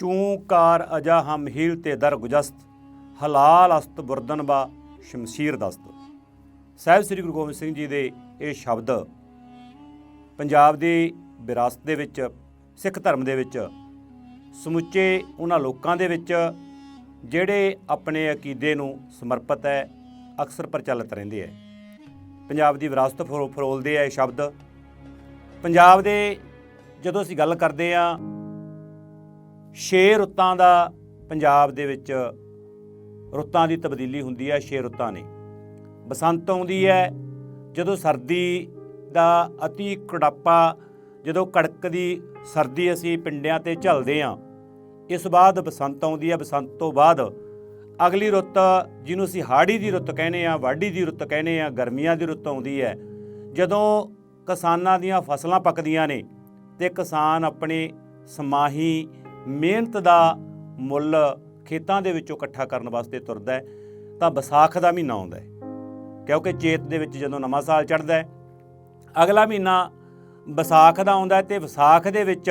ਚੂੰਕਾਰ ਅਜਾ ਹਮ heel ਤੇ ਦਰਗੁਜਸਤ ਹਲਾਲ ਅਸਤ ਬੁਰਦਨ ਬਾ ਸ਼ਮਸ਼ੀਰ ਦਸਤ। ਸਾਹਿਬ ਸ੍ਰੀ ਗੁਰੂ ਗੋਬਿੰਦ ਸਿੰਘ ਜੀ ਦੇ ਇਹ ਸ਼ਬਦ ਪੰਜਾਬ ਦੀ ਵਿਰਾਸਤ ਦੇ ਵਿੱਚ, ਸਿੱਖ ਧਰਮ ਦੇ ਵਿੱਚ, ਸਮੁੱਚੇ ਉਹਨਾਂ ਲੋਕਾਂ ਦੇ ਵਿੱਚ, ਜਿਹੜੇ ਆਪਣੇ ਅਕੀਦੇ ਨੂੰ ਸਮਰਪਿਤ ਹੈ, ਅਕਸਰ ਪ੍ਰਚਲਿਤ ਰਹਿੰਦੇ ਹੈ। ਪੰਜਾਬ ਦੀ ਵਿਰਾਸਤ ਫਰੋ- ਫਰੋਲਦੇ ਆ ਇਹ ਸ਼ਬਦ। ਪੰਜਾਬ ਦੇ ਜਦੋਂ ਅਸੀਂ ਗੱਲ ਕਰਦੇ ਆ ਛੇ ਰੁੱਤਾਂ ਦਾ ਪੰਜਾਬ ਦੇ ਵਿੱਚ ਰੁੱਤਾਂ ਦੀ ਤਬਦੀਲੀ ਹੁੰਦੀ ਹੈ, ਛੇ ਰੁੱਤਾਂ ਨੇ। ਬਸੰਤ ਆਉਂਦੀ ਹੈ, ਜਦੋਂ ਸਰਦੀ ਦਾ ਅਤੀ ਕੜਾਪਾ, ਜਦੋਂ ਕੜਕ ਦੀ ਸਰਦੀ ਅਸੀਂ ਪਿੰਡਿਆਂ ਤੇ ਝੱਲਦੇ ਆ ਇਸ ਬਾਅਦ ਬਸੰਤ ਆਉਂਦੀ ਹੈ। ਬਸੰਤ ਤੋਂ ਬਾਅਦ ਅਗਲੀ ਰੁੱਤ, ਜਿਹਨੂੰ ਅਸੀਂ ਹਾੜੀ ਦੀ ਰੁੱਤ ਕਹਿੰਦੇ ਆ ਵਾਢੀ ਦੀ ਰੁੱਤ ਕਹਿੰਦੇ ਆ ਗਰਮੀਆਂ ਦੀ ਰੁੱਤ ਆਉਂਦੀ ਹੈ। ਜਦੋਂ ਕਿਸਾਨਾਂ ਦੀਆਂ ਫਸਲਾਂ ਪੱਕਦੀਆਂ ਨੇ ਤੇ ਕਿਸਾਨ ਆਪਣੇ ਸਮਾਹੀ ਮਿਹਨਤ ਦਾ ਮੁੱਲ ਖੇਤਾਂ ਦੇ ਵਿੱਚੋਂ ਇਕੱਠਾ ਕਰਨ ਵਾਸਤੇ ਤੁਰਦਾ ਹੈ, ਤਾਂ ਵਿਸਾਖ ਦਾ ਮਹੀਨਾ ਆਉਂਦਾ ਹੈ। ਕਿਉਂਕਿ ਚੇਤ ਦੇ ਵਿੱਚ ਜਦੋਂ ਨਵਾਂ ਸਾਲ ਚੜ੍ਹਦਾ ਹੈ, ਅਗਲਾ ਮਹੀਨਾ ਵਿਸਾਖ ਦਾ ਆਉਂਦਾ ਹੈ ਤੇ ਵਿਸਾਖ ਦੇ ਵਿੱਚ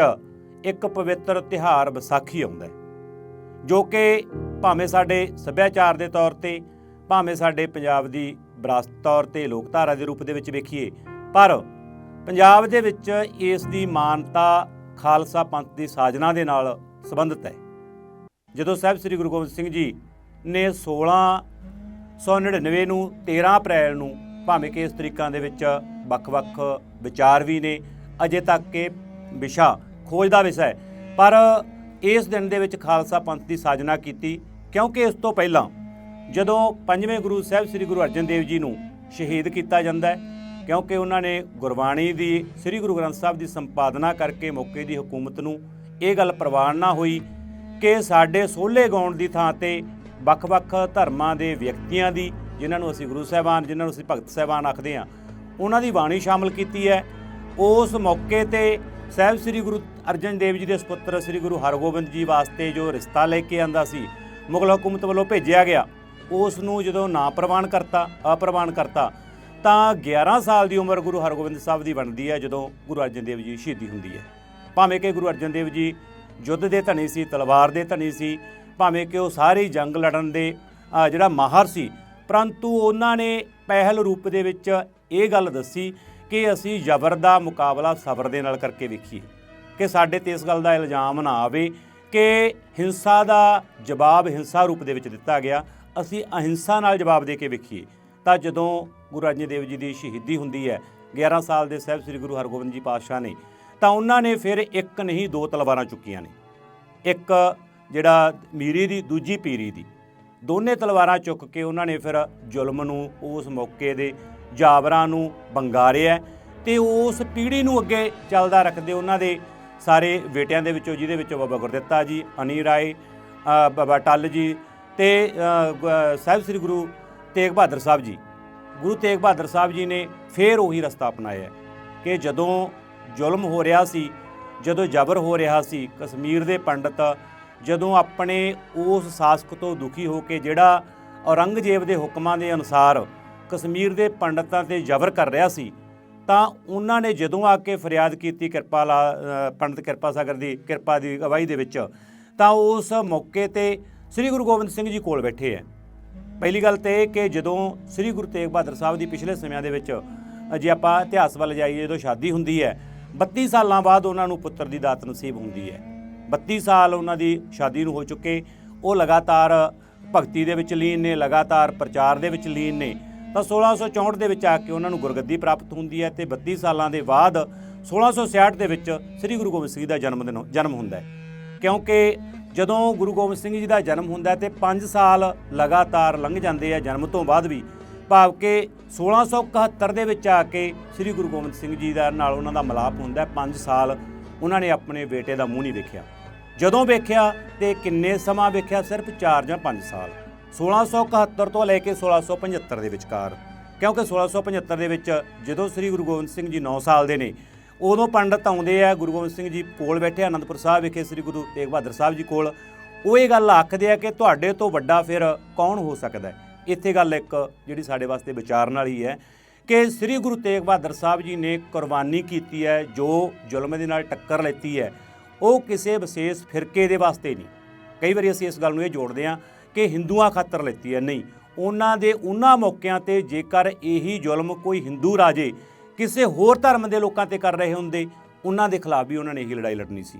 ਇੱਕ ਪਵਿੱਤਰ ਤਿਹਾਰ ਵਿਸਾਖੀ ਆਉਂਦਾ ਜੋ ਕਿ ਭਾਵੇਂ ਸਾਡੇ ਸੱਭਿਆਚਾਰ ਦੇ ਤੌਰ ਤੇ, ਭਾਵੇਂ ਸਾਡੇ ਪੰਜਾਬ ਦੀ ਵਿਰਾਸਤ ਤੌਰ ਤੇ ਲੋਕਧਾਰਾ ਦੇ ਰੂਪ ਦੇ ਵਿੱਚ ਵੇਖੀਏ, ਪਰ ਪੰਜਾਬ ਦੇ ਵਿੱਚ ਇਸ ਦੀ ਮਾਨਤਾ ਖਾਲਸਾ ਪੰਥ ਦੀ ਸਾਜਨਾ ਦੇ ਨਾਲ ਸੰਬੰਧਿਤ ਹੈ। ਜਦੋਂ ਸਾਹਿਬ ਸ੍ਰੀ ਗੁਰੂ ਗੋਬਿੰਦ ਸਿੰਘ ਜੀ ਨੇ 1699 ਨੂੰ 13 ਅਪ੍ਰੈਲ ਨੂੰ ਭਾਵੇਂ ਕਿ ਇਸ ਤਰੀਕਾਂ ਦੇ ਵਿੱਚ ਵੱਖ-ਵੱਖ ਵਿਚਾਰ ਵੀ ਨੇ, ਅਜੇ ਤੱਕ ਕਿ ਵਿਸ਼ਾ ਖੋਜ ਦਾ ਵਿਸ਼ਾ ਹੈ। ਪਰ ਇਸ ਦਿਨ ਦੇ ਵਿੱਚ ਖਾਲਸਾ ਪੰਥ ਦੀ ਸਾਜਨਾ ਕੀਤੀ, ਕਿਉਂਕਿ ਇਸ ਤੋਂ ਪਹਿਲਾਂ ਜਦੋਂ ਪੰਜਵੇਂ ਗੁਰੂ ਸਾਹਿਬ ਸ੍ਰੀ ਗੁਰੂ ਅਰਜਨ ਦੇਵ ਜੀ ਨੂੰ ਸ਼ਹੀਦ ਕੀਤਾ ਜਾਂਦਾ ਹੈ ਕਿਉਂਕਿ ਉਹਨਾਂ ਨੇ ਗੁਰਬਾਣੀ ਦੀ, ਸ੍ਰੀ ਗੁਰੂ ਗ੍ਰੰਥ ਸਾਹਿਬ ਦੀ ਸੰਪਾਦਨਾ ਕਰਕੇ ਮੌਕੇ ਦੀ ਹਕੂਮਤ ਨੂੰ ਇਹ ਗੱਲ ਪ੍ਰਵਾਨ ਨਾ ਹੋਈ ਕਿ ਸਾਡੇ ਸੋਲੇ ਗਾਉਣ ਦੀ ਥਾਂ ਤੇ ਵੱਖ-ਵੱਖ ਧਰਮਾਂ ਦੇ ਵਿਅਕਤੀਆਂ ਦੀ, ਜਿਨ੍ਹਾਂ ਨੂੰ ਅਸੀਂ ਗੁਰੂ ਸਾਹਿਬਾਨ, ਜਿਨ੍ਹਾਂ ਨੂੰ ਅਸੀਂ ਭਗਤ ਸਾਹਿਬਾਨ ਆਖਦੇ ਹਾਂ, ਉਹਨਾਂ ਦੀ ਬਾਣੀ ਸ਼ਾਮਲ ਕੀਤੀ ਹੈ। ਉਸ ਮੌਕੇ ਤੇ ਸਾਹਿਬ ਸ੍ਰੀ ਗੁਰੂ ਅਰਜਨ ਦੇਵ ਜੀ ਦੇ ਸੁਪੁੱਤਰ ਸ੍ਰੀ ਗੁਰੂ ਹਰਗੋਬਿੰਦ ਜੀ ਵਾਸਤੇ ਜੋ ਰਿਸ਼ਤਾ ਲੈ ਕੇ ਆਂਦਾ ਸੀ, ਮੁਗਲ ਹਕੂਮਤ ਵੱਲੋਂ ਭੇਜਿਆ ਗਿਆ, ਉਸ ਨੂੰ ਜਦੋਂ ਨਾ ਪ੍ਰਵਾਨ ਕਰਤਾ, ਅਪ੍ਰਵਾਨ ਕਰਤਾ ਤਾਂ 11 ਸਾਲ ਦੀ ਉਮਰ ਗੁਰੂ ਹਰਗੋਬਿੰਦ ਸਾਹਿਬ ਦੀ ਬਣਦੀ ਹੈ, ਜਦੋਂ ਗੁਰੂ ਅਰਜਨ ਦੇਵ ਜੀ ਸ਼ਹੀਦੀ ਹੁੰਦੀ ਹੈ। ਭਾਵੇਂ ਕਿ ਗੁਰੂ ਅਰਜਨ ਦੇਵ ਜੀ ਯੁੱਧ ਦੇ ਧਨੀ ਸੀ, ਤਲਵਾਰ ਦੇ ਧਨੀ ਸੀ, ਭਾਵੇਂ ਕਿ ਉਹ ਸਾਰੀ ਜੰਗ ਲੜਨ ਦੇ ਜਿਹੜਾ ਮਾਹਰ ਸੀ, ਪਰੰਤੂ ਉਹਨਾਂ ਨੇ ਪਹਿਲ ਰੂਪ ਦੇ ਵਿੱਚ ਇਹ ਗੱਲ ਦੱਸੀ ਕਿ ਅਸੀਂ ਜ਼ਬਰ ਦਾ ਮੁਕਾਬਲਾ ਸਬਰ ਦੇ ਨਾਲ ਕਰਕੇ ਵੇਖੀਏ, ਕਿ ਸਾਡੇ ਤੇ ਇਸ ਗੱਲ ਦਾ ਇਲਜ਼ਾਮ ਨਾ ਆਵੇ ਕਿ ਹਿੰਸਾ ਦਾ ਜਵਾਬ ਹਿੰਸਾ ਰੂਪ ਦੇ ਵਿੱਚ ਦਿੱਤਾ ਗਿਆ। ਅਸੀਂ ਅਹਿੰਸਾ ਨਾਲ ਜਵਾਬ ਦੇ ਕੇ ਵੇਖੀਏ। ਤਾਂ ਜਦੋਂ ਗੁਰੂ ਅਰਜਨ ਦੇਵ ਜੀ ਦੀ ਸ਼ਹੀਦੀ ਹੁੰਦੀ ਹੈ 11 ਸਾਲ ਦੇ ਸਾਹਿਬ ਸ੍ਰੀ ਗੁਰੂ ਹਰਗੋਬਿੰਦ ਜੀ ਪਾਤਸ਼ਾਹ ਨੇ, ਤਾਂ ਉਹਨਾਂ ਨੇ ਫਿਰ ਇੱਕ ਨਹੀਂ, ਦੋ ਤਲਵਾਰਾਂ ਚੁੱਕੀਆਂ ਨੇ। ਇੱਕ ਜਿਹੜਾ ਮੀਰੀ ਦੀ, ਦੂਜੀ ਪੀਰੀ ਦੀ। ਦੋਨੇ ਤਲਵਾਰਾਂ ਚੁੱਕ ਕੇ ਉਹਨਾਂ ਨੇ ਫਿਰ ਜ਼ੁਲਮ ਨੂੰ, ਉਸ ਮੌਕੇ ਦੇ ਜਾਬਰਾਂ ਨੂੰ ਬੰਗਾਰਿਆ ਤੇ ਉਸ ਪੀੜ੍ਹੀ ਨੂੰ ਅੱਗੇ ਚੱਲਦਾ ਰੱਖਦੇ ਉਹਨਾਂ ਦੇ ਸਾਰੇ ਬੇਟਿਆਂ ਦੇ ਵਿੱਚੋਂ, ਜਿਹਦੇ ਵਿੱਚੋਂ ਬਾਬਾ ਗੁਰਦਿੱਤਾ ਜੀ, ਅਨੀ ਰਾਏ ਬਾਬਾ ਟੱਲ ਜੀ ਤੇ ਸਾਹਿਬ ਸ੍ਰੀ ਗੁਰੂ ਤੇਗ ਬਹਾਦਰ ਸਾਹਿਬ ਜੀ। ਗੁਰੂ ਤੇਗ ਬਹਾਦਰ ਸਾਹਿਬ ਜੀ ਨੇ ਫੇਰ ਉਹੀ ਰਸਤਾ ਅਪਣਾਇਆ ਕਿ ਜਦੋਂ ਜ਼ੁਲਮ ਹੋ ਰਿਹਾ ਸੀ, ਜਦੋਂ ਜ਼ਬਰ ਹੋ ਰਿਹਾ ਸੀ ਕਸ਼ਮੀਰ ਦੇ ਪੰਡਤ, ਜਦੋਂ ਆਪਣੇ ਉਸ ਸ਼ਾਸਕ ਤੋਂ ਦੁਖੀ ਹੋ ਕੇ ਜਿਹੜਾ ਔਰੰਗਜ਼ੇਬ ਦੇ ਹੁਕਮਾਂ ਦੇ ਅਨੁਸਾਰ ਕਸ਼ਮੀਰ ਦੇ ਪੰਡਤਾਂ ਤੇ ਜ਼ਬਰ ਕਰ ਰਿਹਾ ਸੀ, ਤਾਂ ਉਹਨਾਂ ਨੇ ਜਦੋਂ ਆ ਕੇ ਫਰਿਆਦ ਕੀਤੀ ਕਿਰਪਾ ਲਾ ਪੰਡਤ ਕਿਰਪਾ ਸਾਗਰ ਦੀ, ਕਿਰਪਾ ਦੀ ਅਗਵਾਈ ਦੇ ਵਿੱਚ, ਤਾਂ ਉਸ ਮੌਕੇ ਤੇ ਸ੍ਰੀ ਗੁਰੂ ਗੋਬਿੰਦ ਸਿੰਘ ਜੀ ਕੋਲ ਬੈਠੇ ਹੈ। ਪਹਿਲੀ ਗੱਲ ਤੇ ਇਹ ਕਿ ਜਦੋਂ ਸ੍ਰੀ ਗੁਰੂ ਤੇਗ ਬਹਾਦਰ ਸਾਹਿਬ ਦੀ ਪਿਛਲੇ ਸਮਿਆਂ ਦੇ ਵਿੱਚ ਜੇ ਆਪਾਂ ਇਤਿਹਾਸ ਵੱਲ ਜਾਈਏ, ਜਦੋਂ ਸ਼ਾਦੀ ਹੁੰਦੀ ਹੈ 32 ਸਾਲਾਂ ਬਾਅਦ ਉਹਨਾਂ ਨੂੰ ਪੁੱਤਰ ਦੀ ਦਾਤ ਨਸੀਬ ਹੁੰਦੀ ਹੈ। 32 ਸਾਲ ਉਹਨਾਂ ਦੀ ਸ਼ਾਦੀ ਨੂੰ ਹੋ ਚੁੱਕੇ, ਉਹ ਲਗਾਤਾਰ ਭਗਤੀ ਦੇ ਵਿੱਚ ਲੀਨ ਨੇ, ਲਗਾਤਾਰ ਪ੍ਰਚਾਰ ਦੇ ਵਿੱਚ ਲੀਨ ਨੇ। ਤਾਂ 1664 ਦੇ ਵਿੱਚ ਆ ਕੇ ਉਹਨਾਂ ਨੂੰ ਗੁਰਗੱਦੀ ਪ੍ਰਾਪਤ ਹੁੰਦੀ ਹੈ ਤੇ 32 ਸਾਲਾਂ ਦੇ ਬਾਅਦ 1666 ਦੇ ਵਿੱਚ ਸ੍ਰੀ ਗੁਰੂ ਗੋਬਿੰਦ ਸਿੰਘ ਦਾ ਜਨਮ ਦਿਨ ਜਨਮ ਹੁੰਦਾ ਹੈ। ਕਿਉਂਕਿ ਜਦੋਂ ਗੁਰੂ ਗੋਬਿੰਦ ਸਿੰਘ ਜੀ ਦਾ ਜਨਮ ਹੁੰਦਾ ਹੈ ਤੇ 5 ਸਾਲ ਲਗਾਤਾਰ ਲੰਘ ਜਾਂਦੇ ਆ ਜਨਮ ਤੋਂ ਬਾਅਦ ਵੀ, ਭਾਵ ਕਿ 1671 ਦੇ ਵਿੱਚ ਆ ਕੇ ਸ੍ਰੀ ਗੁਰੂ ਗੋਬਿੰਦ ਸਿੰਘ ਜੀ ਦਾ ਨਾਲ ਉਹਨਾਂ ਦਾ ਮਿਲਾਪ ਹੁੰਦਾ ਹੈ 5 ਸਾਲ ਉਹਨਾਂ ਨੇ ਆਪਣੇ ਬੇਟੇ ਦਾ ਮੂੰਹ ਨਹੀਂ ਵੇਖਿਆ। ਜਦੋਂ ਵੇਖਿਆ ਤੇ ਕਿੰਨੇ ਸਮਾਂ ਵੇਖਿਆ? ਸਿਰਫ 4 ਜਾਂ 5 ਸਾਲ। 1671 ਤੋਂ ਲੈ ਕੇ 1675 ਦੇ ਵਿਚਕਾਰ। ਕਿਉਂਕਿ 1675 ਦੇ ਵਿੱਚ ਜਦੋਂ ਸ੍ਰੀ ਗੁਰੂ ਗੋਬਿੰਦ ਸਿੰਘ ਜੀ 9 ਸਾਲ ਦੇ ਨੇ ਉਦੋਂ ਪੰਡਤ ਆਉਂਦੇ ਆ, ਗੁਰੂ ਗੋਬਿੰਦ ਸਿੰਘ ਜੀ ਕੋਲ ਬੈਠੇ ਆਨੰਦਪੁਰ ਸਾਹਿਬ ਵਿਖੇ ਸ੍ਰੀ ਗੁਰੂ ਤੇਗ ਬਹਾਦਰ ਸਾਹਿਬ ਜੀ ਕੋਲ। ਉਹ ਇਹ ਗੱਲ ਆਖਦੇ ਆ ਕਿ ਤੁਹਾਡੇ ਤੋਂ ਵੱਡਾ ਫਿਰ ਕੌਣ ਹੋ ਸਕਦਾ ਇੱਥੇ ਗੱਲ ਇੱਕ ਜਿਹੜੀ ਸਾਡੇ ਵਾਸਤੇ ਵਿਚਾਰਨ ਵਾਲੀ ਹੈ ਕਿ ਸ੍ਰੀ ਗੁਰੂ ਤੇਗ ਬਹਾਦਰ ਸਾਹਿਬ ਜੀ ਨੇ ਕੁਰਬਾਨੀ ਕੀਤੀ ਹੈ, ਜੋ ਜ਼ੁਲਮ ਦੇ ਨਾਲ ਟੱਕਰ ਲੈਤੀ ਹੈ, ਉਹ ਕਿਸੇ ਵਿਸ਼ੇਸ਼ ਫਿਰਕੇ ਦੇ ਵਾਸਤੇ ਨਹੀਂ। ਕਈ ਵਾਰੀ ਅਸੀਂ ਇਸ ਗੱਲ ਨੂੰ ਇਹ ਜੋੜਦੇ ਹਾਂ ਕਿ ਹਿੰਦੂਆਂ ਖਾਤਰ ਲੈਤੀ ਹੈ। ਨਹੀਂ, ਉਹਨਾਂ ਦੇ ਉਹਨਾਂ ਮੌਕਿਆਂ ਤੇ ਜੇਕਰ ਇਹੀ ਜ਼ੁਲਮ ਕੋਈ ਹਿੰਦੂ ਰਾਜੇ ਕਿਸੇ ਹੋਰ ਧਰਮ ਦੇ ਲੋਕਾਂ ਤੇ ਕਰ ਰਹੇ ਹੁੰਦੇ, ਉਹਨਾਂ ਦੇ ਖਿਲਾਫ ਵੀ ਉਹਨਾਂ ਨੇ ਇਹੀ ਲੜਾਈ ਲੜਨੀ ਸੀ।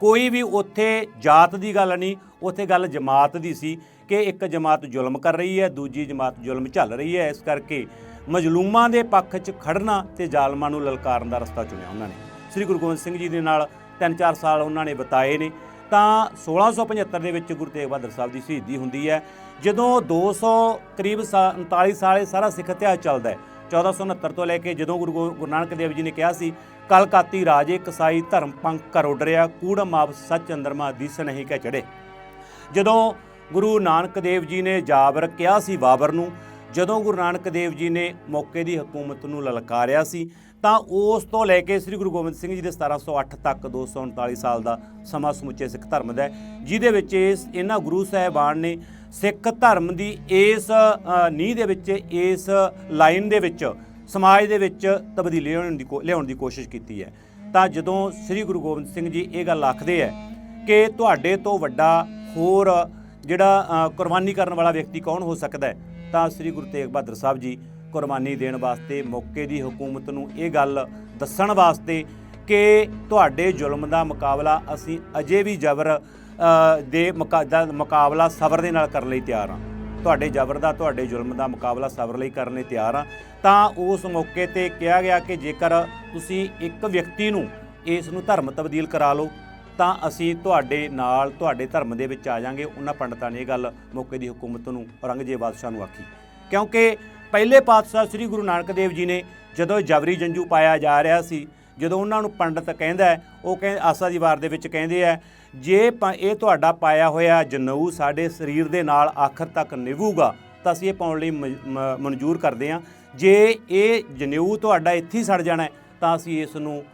ਕੋਈ ਵੀ ਉੱਥੇ ਜਾਤ ਦੀ ਗੱਲ ਨਹੀਂ, ਉੱਥੇ ਗੱਲ ਜਮਾਤ ਦੀ ਸੀ ਕਿ ਇੱਕ ਜਮਾਤ ਜ਼ੁਲਮ ਕਰ ਰਹੀ ਹੈ, ਦੂਜੀ ਜਮਾਤ ਜ਼ੁਲਮ ਝੱਲ ਰਹੀ ਹੈ। ਇਸ ਕਰਕੇ ਮਜਲੂਮਾਂ ਦੇ ਪੱਖ 'ਚ ਖੜਨਾ ਤੇ ਜ਼ਾਲਮਾਂ ਨੂੰ ਲਲਕਾਰਨ ਦਾ ਰਸਤਾ ਚੁਣਿਆ ਉਹਨਾਂ ਨੇ। ਸ੍ਰੀ ਗੁਰੂ ਗੋਬਿੰਦ ਸਿੰਘ ਜੀ ਦੇ ਨਾਲ 3-4 ਸਾਲ ਉਹਨਾਂ ਨੇ ਬਿਤਾਏ ਨੇ। ਤਾਂ 1675 ਦੇ ਵਿੱਚ ਗੁਰੂ ਤੇਗ ਬਹਾਦਰ ਸਾਹਿਬ ਦੀ ਸ਼ਹੀਦੀ ਹੁੰਦੀ ਹੈ। ਜਦੋਂ 200 ਕਰੀਬ ਸਾ- 39 ਸਾਲ ਸਾਰਾ ਸਿੱਖ ਇਤਿਹਾਸ ਚੱਲਦਾ ਹੈ 1469 ਤੋਂ ਲੈ ਕੇ ਜਦੋਂ ਗੁਰੂ ਗੋ- ਗੁਰੂ ਨਾਨਕ ਦੇਵ ਜੀ ਨੇ ਕਿਹਾ ਸੀ ਕਲਕਾਤੀ ਰਾਜੇ ਕਸਾਈ ਧਰਮ ਪੰਕ ਕਰ ਉਡਰਿਆ ਕੂੜ ਮਾਪ ਸੱਚ ਚੰਦਰਮਾ ਦਿਸ ਨਹੀਂ ਕਹਿ ਚੜੇ ਜਦੋਂ ਗੁਰੂ ਨਾਨਕ ਦੇਵ ਜੀ ਨੇ ਜਾਬਰ ਕਿਹਾ ਸੀ ਬਾਬਰ ਨੂੰ, ਜਦੋਂ ਗੁਰੂ ਨਾਨਕ ਦੇਵ ਜੀ ਨੇ ਮੌਕੇ ਦੀ ਹਕੂਮਤ ਨੂੰ ਲਲਕਾਰਿਆ ਸੀ, ਤਾਂ ਉਸ ਤੋਂ ਲੈ ਕੇ ਸ੍ਰੀ ਗੁਰੂ ਗੋਬਿੰਦ ਸਿੰਘ ਜੀ ਦੇ 1708 ਤੱਕ 239 ਸਾਲ ਦਾ ਸਮਾਂ ਸਮੁੱਚੇ ਸਿੱਖ ਧਰਮ ਦਾ ਜਿਹਦੇ ਵਿੱਚ ਇਸ ਇਹਨਾਂ ਗੁਰੂ ਸਾਹਿਬਾਨ ਨੇ ਸਿੱਖ ਧਰਮ ਦੀ ਇਸ ਨੀਂਹ ਦੇ ਵਿੱਚ, ਇਸ ਲਾਈਨ ਦੇ ਵਿੱਚ, ਸਮਾਜ ਦੇ ਵਿੱਚ ਤਬਦੀਲੀ ਲਿਆਉਣ ਦੀ ਕੋ- ਲਿਆਉਣ ਦੀ ਕੋਸ਼ਿਸ਼ ਕੀਤੀ ਹੈ। ਤਾਂ ਜਦੋਂ ਸ੍ਰੀ ਗੁਰੂ ਗੋਬਿੰਦ ਸਿੰਘ ਜੀ ਇਹ ਗੱਲ ਆਖਦੇ ਹੈ ਕਿ ਤੁਹਾਡੇ ਤੋਂ ਵੱਡਾ ਹੋਰ ਜਿਹੜਾ ਕੁਰਬਾਨੀ ਕਰਨ ਵਾਲਾ ਵਿਅਕਤੀ ਕੌਣ ਹੋ ਸਕਦਾ ਹੈ, ਤਾਂ ਸ੍ਰੀ ਗੁਰੂ ਤੇਗ ਬਹਾਦਰ ਸਾਹਿਬ ਜੀ ਕੁਰਬਾਨੀ ਦੇਣ ਵਾਸਤੇ, ਮੌਕੇ ਦੀ ਹਕੂਮਤ ਨੂੰ ਇਹ ਗੱਲ ਦੱਸਣ ਵਾਸਤੇ ਕਿ ਤੁਹਾਡੇ ਜ਼ੁਲਮ ਦਾ ਮੁਕਾਬਲਾ ਅਸੀਂ ਅਜੇ ਵੀ ਜ਼ਬਰ ਦੇ ਮੁਕਾ- ਦਾ ਮੁਕਾਬਲਾ ਸਬਰ ਦੇ ਨਾਲ ਕਰਨ ਲਈ ਤਿਆਰ ਹਾਂ। ਤੁਹਾਡੇ ਜ਼ਬਰ ਦਾ, ਤੁਹਾਡੇ ਜ਼ੁਲਮ ਦਾ ਮੁਕਾਬਲਾ ਸਬਰ ਲਈ ਕਰਨ ਲਈ ਤਿਆਰ ਹਾਂ। ਤਾਂ ਉਸ ਮੌਕੇ ਤੇ ਕਿਹਾ ਗਿਆ ਕਿ ਜੇਕਰ ਤੁਸੀਂ ਇੱਕ ਵਿਅਕਤੀ ਨੂੰ ਇਸ ਨੂੰ ਧਰਮ ਤਬਦੀਲ ਕਰਾ ਲਓ, ਤਾਂ ਅਸੀਂ ਤੁਹਾਡੇ ਨਾਲ, ਤੁਹਾਡੇ ਧਰਮ ਦੇ ਵਿੱਚ ਆ ਜਾਾਂਗੇ। ਉਹਨਾਂ ਪੰਡਤਾਂ ਨੇ ਇਹ ਗੱਲ ਮੌਕੇ ਦੀ ਹਕੂਮਤ ਨੂੰ ਔਰੰਗਜ਼ੇਬ ਬਾਦਸ਼ਾਹ ਨੂੰ ਆਖੀ। ਕਿਉਂਕਿ ਪਹਿਲੇ ਪਾਤਸ਼ਾਹ ਸ੍ਰੀ ਗੁਰੂ ਨਾਨਕ ਦੇਵ ਜੀ ਨੇ ਜਦੋਂ ਜਬਰੀ ਜੰਜੂ ਪਾਇਆ ਜਾ ਰਿਹਾ ਸੀ ਜਦੋਂ ਉਹਨਾਂ ਨੂੰ ਪੰਡਤ ਕਹਿੰਦਾ ਉਹ ਕਹਿੰਦੇ ਆਸਾ ਦੀ ਵਾਰ ਦੇ ਵਿੱਚ ਕਹਿੰਦੇ ਆ, ਜੇ ਪ- ਇਹ ਤੁਹਾਡਾ ਪਾਇਆ ਹੋਇਆ ਜਨਊ ਸਾਡੇ ਸਰੀਰ ਦੇ ਨਾਲ ਆਖਰ ਤੱਕ ਨਿਭੂਗਾ, ਤਾਂ ਅਸੀਂ ਇਹ ਪਾਉਣ ਲਈ ਮ- ਮਨਜ਼ੂਰ ਕਰਦੇ ਹਾਂ। ਜੇ ਇਹ ਜਨੇਊ ਤੁਹਾਡਾ ਇੱਥੇ ਹੀ ਸੜ ਜਾਣਾ ਤਾਂ ਅਸੀਂ ਇਸ ਨੂੰ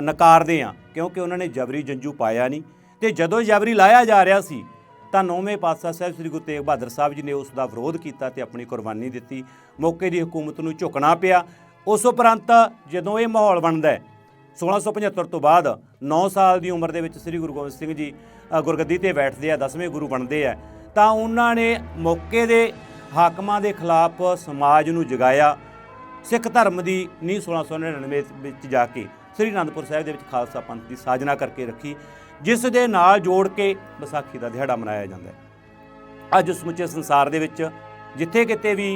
ਨਕਾਰਦੇ ਹਾਂ, ਕਿਉਂਕਿ ਉਹਨਾਂ ਨੇ ਜਬਰੀ ਜੰਜੂ ਪਾਇਆ ਨਹੀਂ। ਤੇ ਜਦੋਂ ਜਬਰੀ ਲਾਇਆ ਜਾ ਰਿਹਾ ਸੀ, ਤਾਂ ਨੌਵੇਂ ਪਾਤਸ਼ਾਹ ਸਾਹਿਬ ਸ੍ਰੀ ਗੁਰੂ ਤੇਗ ਬਹਾਦਰ ਸਾਹਿਬ ਜੀ ਨੇ ਉਸ ਦਾ ਵਿਰੋਧ ਕੀਤਾ ਤੇ ਆਪਣੀ ਕੁਰਬਾਨੀ ਦਿੱਤੀ। ਮੌਕੇ ਦੀ ਹਕੂਮਤ ਨੂੰ ਝੁਕਣਾ ਪਿਆ। ਉਸ ਉਪਰੰਤ ਜਦੋਂ ਇਹ ਮਾਹੌਲ ਬਣਦਾ ਹੈ 1675 ਤੋਂ ਬਾਅਦ 9 ਸਾਲ ਦੀ ਉਮਰ ਦੇ ਵਿੱਚ ਸ੍ਰੀ ਗੁਰੂ ਗੋਬਿੰਦ ਸਿੰਘ ਜੀ ਗੁਰਗੱਦੀ ਤੇ ਬੈਠਦੇ ਆ 10ਵੇਂ ਗੁਰੂ ਬਣਦੇ ਆ, ਤਾਂ ਉਹਨਾਂ ਨੇ ਮੌਕੇ ਦੇ ਹਾਕਮਾਂ ਦੇ ਖਿਲਾਫ ਸਮਾਜ ਨੂੰ ਜਗਾਇਆ, ਸਿੱਖ ਧਰਮ ਦੀ ਨੀਂਹ 1699 ਵਿੱਚ ਜਾ ਕੇ ਸ੍ਰੀ ਅਨੰਦਪੁਰ ਸਾਹਿਬ ਦੇ ਵਿੱਚ ਖਾਲਸਾ ਪੰਥ ਦੀ ਸਾਜਨਾ ਕਰਕੇ ਰੱਖੀ, ਜਿਸ ਦੇ ਨਾਲ ਜੋੜ ਕੇ ਵਿਸਾਖੀ ਦਾ ਦਿਹਾੜਾ ਮਨਾਇਆ ਜਾਂਦਾ ਹੈ। ਅੱਜ ਸਮੁੱਚੇ ਸੰਸਾਰ ਦੇ ਵਿੱਚ ਜਿੱਥੇ ਕਿਤੇ ਵੀ